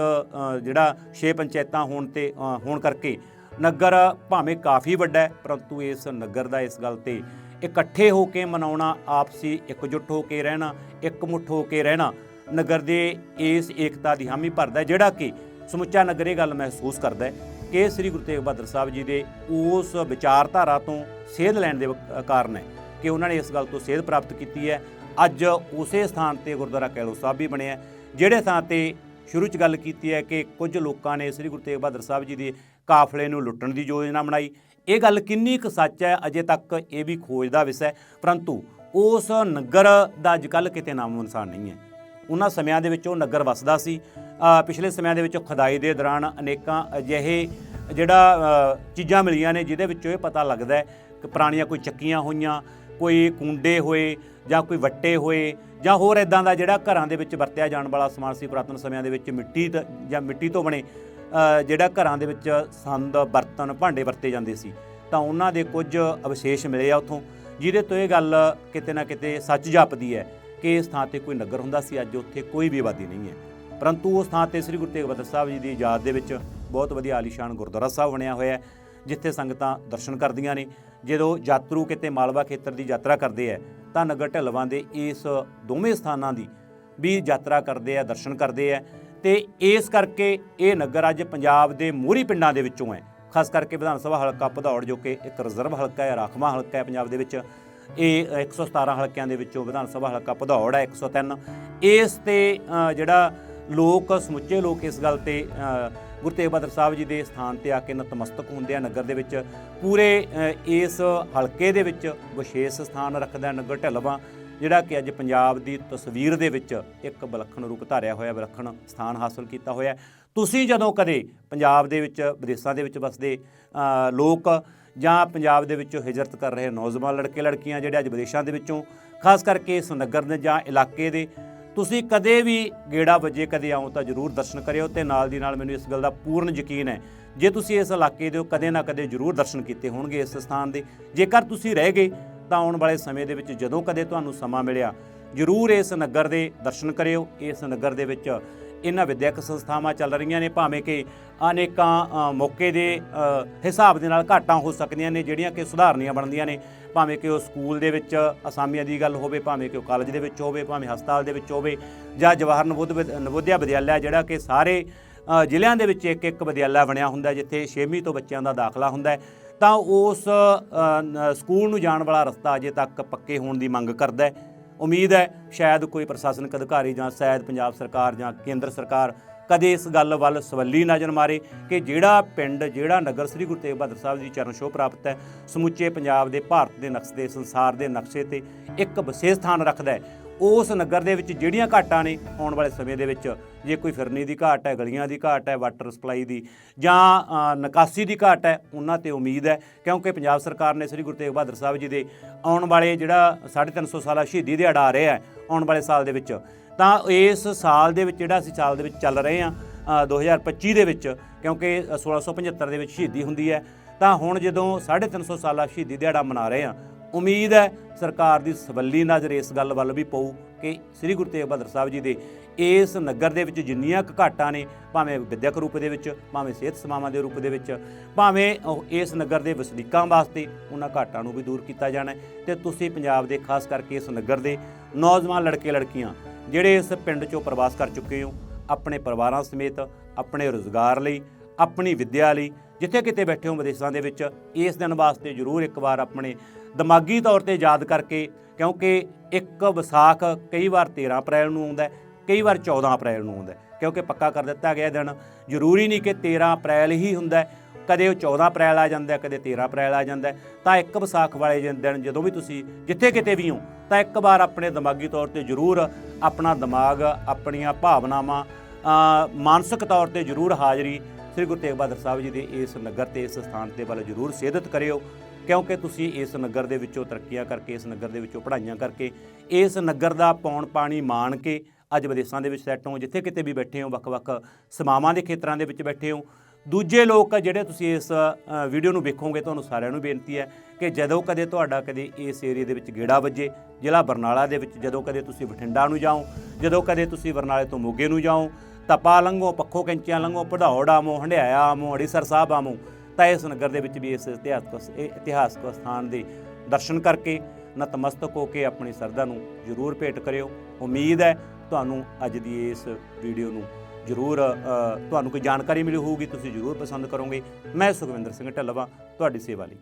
ਜਿਹੜਾ ਛੇ ਪੰਚਾਇਤਾਂ ਹੋਣ ਤੇ ਹੋਣ ਕਰਕੇ ਨਗਰ ਭਾਵੇਂ ਕਾਫੀ ਵੱਡਾ ਹੈ, ਪਰੰਤੂ ਇਸ ਨਗਰ ਦਾ ਇਸ ਗੱਲ ਤੇ ਇਕੱਠੇ ਹੋ ਕੇ ਮਨਾਉਣਾ, ਆਪਸੀ ਇਕਜੁੱਟ ਹੋ ਕੇ ਰਹਿਣਾ, ਇਕਮੁੱਠ ਹੋ ਕੇ ਰਹਿਣਾ ਨਗਰ ਦੇ ਇਸ ਏਕਤਾ ਦੀ ਹਾਮੀ ਭਰਦਾ ਜਿਹੜਾ ਕਿ ਸਮੁੱਚਾ ਨਗਰ ਇਹ ਗੱਲ ਮਹਿਸੂਸ ਕਰਦਾ ਹੈ। ਕਿ ਸ੍ਰੀ ਗੁਰੂ ਤੇਗ ਬਹਾਦਰ ਸਾਹਿਬ ਜੀ ਦੇ ਉਸ ਵਿਚਾਰਧਾਰਾ ਤੋਂ ਸੇਧ ਲੈਣ ਦੇ ਕਾਰਨ ਹੈ ਕਿ ਉਹਨਾਂ ਨੇ ਇਸ ਗੱਲ ਤੋਂ ਸੇਧ ਪ੍ਰਾਪਤ ਕੀਤੀ ਹੈ। ਅੱਜ ਉਸੇ ਸਥਾਨ ਤੇ ਗੁਰਦੁਆਰਾ ਕੈਲੋ ਸਾਹਿਬ ਵੀ ਬਣਿਆ ਜਿਹੜੇ ਥਾਂ ਤੇ ਸ਼ੁਰੂ ਚ ਗੱਲ ਕੀਤੀ ਹੈ ਕਿ ਕੁਝ ਲੋਕਾਂ ਨੇ ਸ੍ਰੀ ਗੁਰੂ ਤੇਗ ਬਹਾਦਰ ਸਾਹਿਬ ਜੀ ਦੇ ਕਾਫਲੇ ਨੂੰ ਲੁੱਟਣ ਦੀ ਯੋਜਨਾ ਬਣਾਈ। ਇਹ ਗੱਲ ਕਿੰਨੀ ਕੁ ਸੱਚ ਹੈ, ਅਜੇ ਤੱਕ ਇਹ ਵੀ ਖੋਜ ਦਾ ਵਿਸ਼ਾ ਹੈ, ਪਰੰਤੂ ਉਸ ਨਗਰ ਦਾ ਅੱਜ ਕੱਲ੍ਹ ਕਿਤੇ ਨਾਮੋ ਨਿਸ਼ਾਨ ਨਹੀਂ ਹੈ। ਉਹਨਾਂ ਸਮਿਆਂ ਦੇ ਵਿੱਚ ਉਹ ਨਗਰ ਵਸਦਾ ਸੀ। ਪਿਛਲੇ ਸਮਿਆਂ ਦੇ ਵਿੱਚ ਖੁਦਾਈ ਦੇ ਦੌਰਾਨ ਅਨੇਕਾਂ ਅਜਿਹੇ ਜਿਹੜਾ ਚੀਜ਼ਾਂ ਮਿਲੀਆਂ ਨੇ ਜਿਹਦੇ ਵਿੱਚੋਂ ਇਹ ਪਤਾ ਲੱਗਦਾ ਹੈ ਕਿ ਪੁਰਾਣੀਆਂ ਕੋਈ ਚੱਕੀਆਂ ਹੋਈਆਂ, ਕੋਈ ਕੁੰਡੇ ਹੋਏ ਜਾਂ ਕੋਈ ਵੱਟੇ ਹੋਏ ਜਾਂ ਹੋਰ ਇਦਾਂ ਦਾ ਜਿਹੜਾ ਘਰਾਂ ਦੇ ਵਿੱਚ ਵਰਤਿਆ ਜਾਣ ਵਾਲਾ ਸਮਾਨ ਸੀ ਪੁਰਾਤਨ ਸਮਿਆਂ ਦੇ ਵਿੱਚ ਮਿੱਟੀ ਤ- ਜਾਂ ਮਿੱਟੀ ਤੋਂ ਬਣੇ ਜਿਹੜਾ ਘਰਾਂ ਦੇ ਵਿੱਚ ਸੰਦ, ਬਰਤਨ, ਭਾਂਡੇ ਵਰਤੇ ਜਾਂਦੇ ਸੀ। ਤਾਂ ਉਹਨਾਂ ਦੇ ਕੁਝ ਅਵਸ਼ੇਸ਼ ਮਿਲੇ ਆ ਉੱਥੋਂ, ਜਿਹਦੇ ਤੋਂ ਇਹ ਗੱਲ ਕਿਤੇ ਨਾ ਕਿਤੇ ਸੱਚ ਜਾਪਦੀ ਹੈ ਕਿ ਇਸ ਥਾਂ ਤੇ ਕੋਈ ਨਗਰ ਹੁੰਦਾ ਸੀ, ਅੱਜ ਉੱਥੇ ਕੋਈ ਵੀ ਆਬਾਦੀ ਨਹੀਂ ਹੈ। ਪਰੰਤੂ ਉਸ ਥਾਂ ਤੇ ਸ੍ਰੀ ਗੁਰੂ ਤੇਗ ਬਹਾਦਰ ਸਾਹਿਬ ਜੀ ਦੀ ਯਾਦ ਦੇ ਵਿੱਚ ਬਹੁਤ ਵਧੀਆ ਆਲੀਸ਼ਾਨ ਗੁਰਦੁਆਰਾ ਸਾਹਿਬ ਬਣਿਆ ਹੋਇਆ ਹੈ, ਜਿੱਥੇ ਸੰਗਤਾਂ ਦਰਸ਼ਨ ਕਰਦੀਆਂ ਨੇ। ਜਦੋਂ ਯਾਤਰੂ ਕਿਤੇ ਮਾਲਵਾ ਖੇਤਰ ਦੀ ਯਾਤਰਾ ਕਰਦੇ ਹੈ, ਤਾਂ ਨਗਰ ਢਲਵਾਂ ਦੇ ਇਸ ਦੋਵੇਂ ਸਥਾਨਾਂ ਦੀ ਵੀ ਯਾਤਰਾ ਕਰਦੇ ਆ ਦਰਸ਼ਨ ਕਰਦੇ ਆ ਤੇ ਇਸ ਕਰਕੇ ਇਹ ਨਗਰ ਅੱਜ ਪੰਜਾਬ ਦੇ ਮੂਹਰੀ ਪਿੰਡਾਂ ਦੇ ਵਿੱਚੋਂ ਹੈ। ਖਾਸ ਕਰਕੇ ਵਿਧਾਨ ਸਭਾ ਹਲਕਾ ਭਦੌੜ, ਜੋ ਕਿ ਇੱਕ ਰਿਜ਼ਰਵ ਹਲਕਾ ਹੈ, ਰਾਖਵਾਂ ਹਲਕਾ ਹੈ ਪੰਜਾਬ ਦੇ ਵਿੱਚ। ਇਹ 117 ਹਲਕਿਆਂ ਦੇ ਵਿੱਚੋਂ ਵਿਧਾਨ ਸਭਾ ਹਲਕਾ ਭਦੌੜ ਹੈ 103 ਇਸ ਤੇ ਜਿਹੜਾ ਲੋਕ, ਸਮੁੱਚੇ ਲੋਕ ਇਸ ਗੱਲ ਤੇ ਗੁਰੂ ਤੇਗ ਬਹਾਦਰ ਸਾਹਿਬ ਜੀ ਦੇ ਸਥਾਨ ਤੇ ਆ ਕੇ ਨਤਮਸਤਕ ਹੁੰਦੇ ਆ। ਨਗਰ ਦੇ ਵਿੱਚ ਪੂਰੇ ਇਸ ਹਲਕੇ ਦੇ ਵਿੱਚ ਵਿਸ਼ੇਸ਼ ਸਥਾਨ ਰੱਖਦਾ ਨਗਰ ਢਲਵਾ, ਜਿਹੜਾ ਕਿ ਅੱਜ ਪੰਜਾਬ ਦੀ ਤਸਵੀਰ ਦੇ ਵਿੱਚ ਇੱਕ ਵਿਲੱਖਣ ਰੂਪ ਧਾਰਿਆ ਹੋਇਆ, ਵਿਲੱਖਣ ਸਥਾਨ ਹਾਸਲ ਕੀਤਾ ਹੋਇਆ ਤੁਸੀਂ ਜਦੋਂ ਕਦੇ ਪੰਜਾਬ ਦੇ ਵਿੱਚ, ਵਿਦੇਸ਼ਾਂ ਦੇ ਵਿੱਚ ਵਸਦੇ ਲੋਕ ਜਾਂ ਪੰਜਾਬ ਦੇ ਵਿੱਚੋਂ ਹਿਜਰਤ ਕਰ ਰਹੇ ਨੌਜਵਾਨ ਲੜਕੇ ਲੜਕੀਆਂ ਜਿਹੜੇ ਅੱਜ ਵਿਦੇਸ਼ਾਂ ਦੇ ਵਿੱਚੋਂ, ਖਾਸ ਕਰਕੇ ਇਸ ਨਗਰ ਦੇ ਜਾਂ ਇਲਾਕੇ ਦੇ, ਤੁਸੀਂ ਕਦੇ ਵੀ ਗੇੜਾ ਵੱਜੇ ਕਦੇ ਆਉਂ ਤਾਂ ਜਰੂਰ ਦਰਸ਼ਨ ਕਰਿਓ ਤੇ ਨਾਲ ਦੀ ਨਾਲ ਮੈਨੂੰ ਇਸ ਗੱਲ ਦਾ ਪੂਰਨ ਯਕੀਨ ਹੈ। ਜੇ ਤੁਸੀਂ ਇਸ ਇਲਾਕੇ ਦੇ ਕਦੇ ਨਾ ਕਦੇ ਜਰੂਰ ਦਰਸ਼ਨ ਕੀਤੇ ਹੋਣਗੇ ਇਸ ਸਥਾਨ ਦੇ। ਜੇਕਰ ਤੁਸੀਂ ਰਹਿ ਗਏ ਤਾਂ ਆਉਣ ਵਾਲੇ ਸਮੇਂ ਦੇ ਵਿੱਚ ਜਦੋਂ ਕਦੇ ਤੁਹਾਨੂੰ ਸਮਾਂ ਮਿਲਿਆ, ਜਰੂਰ ਇਸ ਨਗਰ ਦੇ ਦਰਸ਼ਨ ਕਰਿਓ। ਇਸ ਨਗਰ ਦੇ ਵਿੱਚ ਇਹਨਾਂ ਵਿਦਿਅਕ ਸੰਸਥਾਵਾਂ ਚੱਲ ਰਹੀਆਂ ਨੇ, ਭਾਵੇਂ ਕਿ ਅਨੇਕਾਂ ਮੌਕੇ ਦੇ ਹਿਸਾਬ ਦੇ ਨਾਲ ਘਾਟਾਂ ਹੋ ਸਕਦੀਆਂ ਨੇ, ਜਿਹੜੀਆਂ ਕਿ ਸੁਧਾਰਨੀਆਂ ਬਣਦੀਆਂ ਨੇ। ਭਾਵੇਂ ਕਿ ਉਹ ਸਕੂਲ ਦੇ ਵਿੱਚ ਅਸਾਮੀਆਂ ਦੀ ਗੱਲ ਹੋਵੇ, ਭਾਵੇਂ ਕਿ ਉਹ ਕਾਲਜ ਦੇ ਵਿੱਚ ਹੋਵੇ, ਭਾਵੇਂ ਹਸਪਤਾਲ ਦੇ ਵਿੱਚ ਹੋਵੇ, ਜਾਂ ਜਵਾਹਰ ਨਵੋਦ ਵਿਦ- ਨਵੋਦਿਆ ਵਿਦਿਆਲਿਆ, ਜਿਹੜਾ ਕਿ ਸਾਰੇ ਜ਼ਿਲ੍ਹਿਆਂ ਦੇ ਵਿੱਚ ਇੱਕ ਇੱਕ ਵਿਦਿਆਲਾ ਬਣਿਆ ਹੁੰਦਾ ਜਿੱਥੇ 6ਵੀਂ ਤੋਂ ਬੱਚਿਆਂ ਦਾ ਦਾਖਲਾ ਹੁੰਦਾ ਤਾਂ ਉਸ ਸਕੂਲ ਨੂੰ ਜਾਣ ਵਾਲਾ ਰਸਤਾ ਅਜੇ ਤੱਕ ਪੱਕੇ ਹੋਣ ਦੀ ਮੰਗ ਕਰਦਾ ਹੈ। ਉਮੀਦ ਹੈ ਸ਼ਾਇਦ ਕੋਈ ਪ੍ਰਸ਼ਾਸਨਿਕ ਅਧਿਕਾਰੀ ਜਾਂ ਸ਼ਾਇਦ ਪੰਜਾਬ ਸਰਕਾਰ ਜਾਂ ਕੇਂਦਰ ਸਰਕਾਰ ਕਦੇ ਇਸ ਗੱਲ ਵੱਲ ਸਵੱਲੀ ਨਜ਼ਰ ਮਾਰੇ ਕਿ ਜਿਹੜਾ ਪਿੰਡ, ਜਿਹੜਾ ਨਗਰ ਸ੍ਰੀ ਗੁਰੂ ਤੇਗ ਬਹਾਦਰ ਸਾਹਿਬ ਜੀ ਚਰਨ ਛੋਹ ਪ੍ਰਾਪਤ ਹੈ, ਸਮੁੱਚੇ ਪੰਜਾਬ ਦੇ ਭਾਰਤ ਦੇ ਨਕਸ਼ੇ ਸੰਸਾਰ ਦੇ ਨਕਸ਼ੇ ਤੇ ਇੱਕ ਵਿਸ਼ੇਸ਼ ਸਥਾਨ ਰੱਖਦਾ ਹੈ। ਉਸ ਨਗਰ ਦੇ ਵਿੱਚ ਜਿਹੜੀਆਂ ਘਾਟਾਂ ਨੇ ਆਉਣ ਵਾਲੇ ਸਮੇਂ ਦੇ ਵਿੱਚ ਜੇ ਕੋਈ ਫਿਰਨੀ ਦੀ ਘਾਟ ਹੈ ਗਲੀਆਂ ਦੀ ਘਾਟ ਹੈ ਵਾਟਰ ਸਪਲਾਈ ਦੀ ਜਾਂ ਨਿਕਾਸੀ ਦੀ ਘਾਟ ਹੈ ਉਹਨਾਂ ਤੇ ਉਮੀਦ ਹੈ ਕਿਉਂਕਿ ਪੰਜਾਬ ਸਰਕਾਰ ਨੇ ਸ੍ਰੀ ਗੁਰੂ ਤੇਗ ਬਹਾਦਰ ਸਾਹਿਬ ਜੀ ਦੇ ਆਉਣ ਵਾਲੇ ਜਿਹੜਾ 350 ਸਾਲਾ ਸ਼ਹੀਦੀ ਦਿਹਾੜਾ ਆ ਰਿਹਾ ਹੈ ਆਉਣ ਵਾਲੇ ਸਾਲ ਦੇ ਵਿੱਚ ਤਾਂ ਇਸ ਸਾਲ ਦੇ ਵਿੱਚ ਜਿਹੜਾ ਅਸੀਂ ਸਾਲ ਦੇ ਵਿੱਚ ਚੱਲ ਰਹੇ ਹਾਂ ਅ, 2025 ਦੇ ਵਿੱਚ ਕਿਉਂਕਿ 1675 ਦੇ ਵਿੱਚ ਸ਼ਹੀਦੀ ਹੁੰਦੀ ਹੈ ਤਾਂ ਹੁਣ ਜਦੋਂ 350 ਸਾਲਾ ਸ਼ਹੀਦੀ ਦਿਹਾੜਾ ਮਨਾ ਰਹੇ ਹਾਂ ਉਮੀਦ ਹੈ ਸਰਕਾਰ ਦੀ ਸਵੱਲੀ ਨਜ਼ਰ ਇਸ ਗੱਲ ਵੱਲ ਵੀ ਪਊ ਕਿ ਸ੍ਰੀ ਗੁਰੂ ਤੇਗ ਬਹਾਦਰ ਸਾਹਿਬ ਜੀ ਦੇ ਇਸ ਨਗਰ ਦੇ ਵਿੱਚ ਜਿੰਨੀਆਂ ਕੁ ਘਾਟਾਂ ਨੇ, ਭਾਵੇਂ ਵਿਦਿਅਕ ਰੂਪ ਦੇ ਵਿੱਚ, ਭਾਵੇਂ ਸਿਹਤ ਸੇਵਾਵਾਂ ਦੇ ਰੂਪ ਦੇ ਵਿੱਚ, ਭਾਵੇਂ ਇਸ ਨਗਰ ਦੇ ਵਸਨੀਕਾਂ ਵਾਸਤੇ ਉਹਨਾਂ ਘਾਟਾਂ ਨੂੰ ਵੀ ਦੂਰ ਕੀਤਾ ਜਾਣਾ ਹੈ ਤੇ ਤੁਸੀਂ ਪੰਜਾਬ ਦੇ ਖਾਸ ਕਰਕੇ ਇਸ ਨਗਰ ਦੇ ਨੌਜਵਾਨ ਲੜਕੇ ਲੜਕੀਆਂ ਜਿਹੜੇ ਇਸ ਪਿੰਡ ਚੋਂ ਪ੍ਰਵਾਸ ਕਰ ਚੁੱਕੇ ਹੋ, ਆਪਣੇ ਪਰਿਵਾਰਾਂ ਸਮੇਤ, ਆਪਣੇ ਰੋਜ਼ਗਾਰ ਲਈ, ਆਪਣੀ ਵਿੱਦਿਆ ਲਈ, ਜਿੱਥੇ ਕਿਤੇ ਬੈਠੇ ਹੋ ਵਿਦੇਸ਼ਾਂ ਦੇ ਵਿੱਚ, ਇਸ ਦਿਨ ਵਾਸਤੇ ਜ਼ਰੂਰ ਇੱਕ ਵਾਰ ਆਪਣੇ ਦਿਮਾਗੀ ਤੌਰ ਤੇ ਯਾਦ ਕਰਕੇ, ਕਿਉਂਕਿ ਇੱਕ ਵਿਸਾਖ ਕਈ ਵਾਰ 13 ਅਪ੍ਰੈਲ ਨੂੰ ਆਉਂਦਾ ਕਈ ਵਾਰ 14 ਅਪ੍ਰੈਲ ਨੂੰ ਆਉਂਦਾ ਕਿਉਂਕਿ ਪੱਕਾ ਕਰ ਦਿੱਤਾ ਗਿਆ ਦਿਨ। ਜ਼ਰੂਰੀ ਨਹੀਂ ਕਿ 13 ਅਪ੍ਰੈਲ ਹੀ ਹੁੰਦਾ ਕਦੇ ਉਹ 14 ਅਪ੍ਰੈਲ ਆ ਜਾਂਦਾ ਕਦੇ 13 ਅਪ੍ਰੈਲ ਆ ਜਾਂਦਾ ਤਾਂ ਇੱਕ ਵਿਸਾਖ ਵਾਲੇ ਜਿਨ- ਦਿਨ ਜਦੋਂ ਵੀ ਤੁਸੀਂ ਜਿੱਥੇ ਕਿਤੇ ਵੀ ਹੋ, ਤਾਂ ਇੱਕ ਵਾਰ ਆਪਣੇ ਦਿਮਾਗੀ ਤੌਰ ਤੇ ਜ਼ਰੂਰ ਆਪਣਾ ਦਿਮਾਗ, ਆਪਣੀਆਂ ਭਾਵਨਾਵਾਂ ਮਾਨਸਿਕ ਤੌਰ ਤੇ ਜ਼ਰੂਰ ਹਾਜ਼ਰੀ ਸ੍ਰੀ ਗੁਰੂ ਤੇਗ ਬਹਾਦਰ ਸਾਹਿਬ ਜੀ ਦੇ ਇਸ ਨਗਰ ਤੇ, ਇਸ ਸਥਾਨ ਤੇ ਵੱਲ ਜ਼ਰੂਰ ਸੇਧਤ ਕਰਿਓ। ਕਿਉਂਕਿ ਤੁਸੀਂ ਇਸ ਨਗਰ ਦੇ ਵਿੱਚੋਂ ਤਰੱਕੀਆਂ ਕਰਕੇ, ਇਸ ਨਗਰ ਦੇ ਵਿੱਚੋਂ ਪੜ੍ਹਾਈਆਂ ਕਰਕੇ, ਇਸ ਨਗਰ ਦਾ ਪੌਣ ਪਾਣੀ ਮਾਣ ਕੇ ਅੱਜ ਵਿਦੇਸ਼ਾਂ ਦੇ ਵਿੱਚ ਸੈੱਟ ਹੋ, ਜਿੱਥੇ ਕਿਤੇ ਵੀ ਬੈਠੇ ਹੋ, ਵੱਖ-ਵੱਖ ਸਮਾਵਾਂ ਦੇ ਖੇਤਰਾਂ ਦੇ ਵਿੱਚ ਬੈਠੇ ਹੋ। ਦੂਜੇ ਲੋਕ ਜਿਹੜੇ ਤੁਸੀਂ ਇਸ ਵੀਡੀਓ ਨੂੰ ਵੇਖੋਗੇ, ਤੁਹਾਨੂੰ ਸਾਰਿਆਂ ਨੂੰ ਬੇਨਤੀ ਹੈ ਕਿ ਜਦੋਂ ਕਦੇ ਤੁਹਾਡਾ ਕਦੇ ਇਸ ਏਰੀਆ ਦੇ ਵਿੱਚ ਗੇੜਾ ਵੱਜੇ, ਜ਼ਿਲ੍ਹਾ ਬਰਨਾਲਾ ਦੇ ਵਿੱਚ ਜਦੋਂ ਕਦੇ ਤੁਸੀਂ ਬਠਿੰਡਾ ਨੂੰ ਜਾਓ, ਜਦੋਂ ਕਦੇ ਤੁਸੀਂ ਬਰਨਾਲੇ ਤੋਂ ਮੋਗੇ ਨੂੰ ਜਾਓ ਤਪਾ ਲੰਘੋ, ਪੱਖੋ ਕੈਂਚੀਆਂ ਲੰਘੋ ਪੜਾਉੜ ਆਮੋ ਹੰਡਿਆਇਆ ਆਮੋ ਅੜੀਸਰ ਸਾਹਿਬ ਆਮੋ ਤਾਂ ਇਸ ਨਗਰ ਦੇ ਵਿੱਚ ਵੀ ਇਸ ਇਤਿਹਾਸਕ ਇਤਿਹਾਸਕ ਸਥਾਨ ਦੇ ਦਰਸ਼ਨ ਕਰਕੇ ਨਤਮਸਤਕ ਹੋ ਕੇ ਆਪਣੀ ਸਰਦਾ ਨੂੰ ਜ਼ਰੂਰ ਭੇਟ ਕਰਿਓ। ਉਮੀਦ ਹੈ ਤੁਹਾਨੂੰ ਅੱਜ ਦੀ ਇਸ ਵੀਡੀਓ ਨੂੰ ਜ਼ਰੂਰ ਤੁਹਾਨੂੰ ਕੋਈ ਜਾਣਕਾਰੀ ਮਿਲੀ ਹੋਊਗੀ, ਤੁਸੀਂ ਜ਼ਰੂਰ ਪਸੰਦ ਕਰੋਗੇ। ਮੈਂ ਸੁਖਵਿੰਦਰ ਸਿੰਘ ਢੱਲਵਾ, ਤੁਹਾਡੀ ਸੇਵਾ ਲਈ।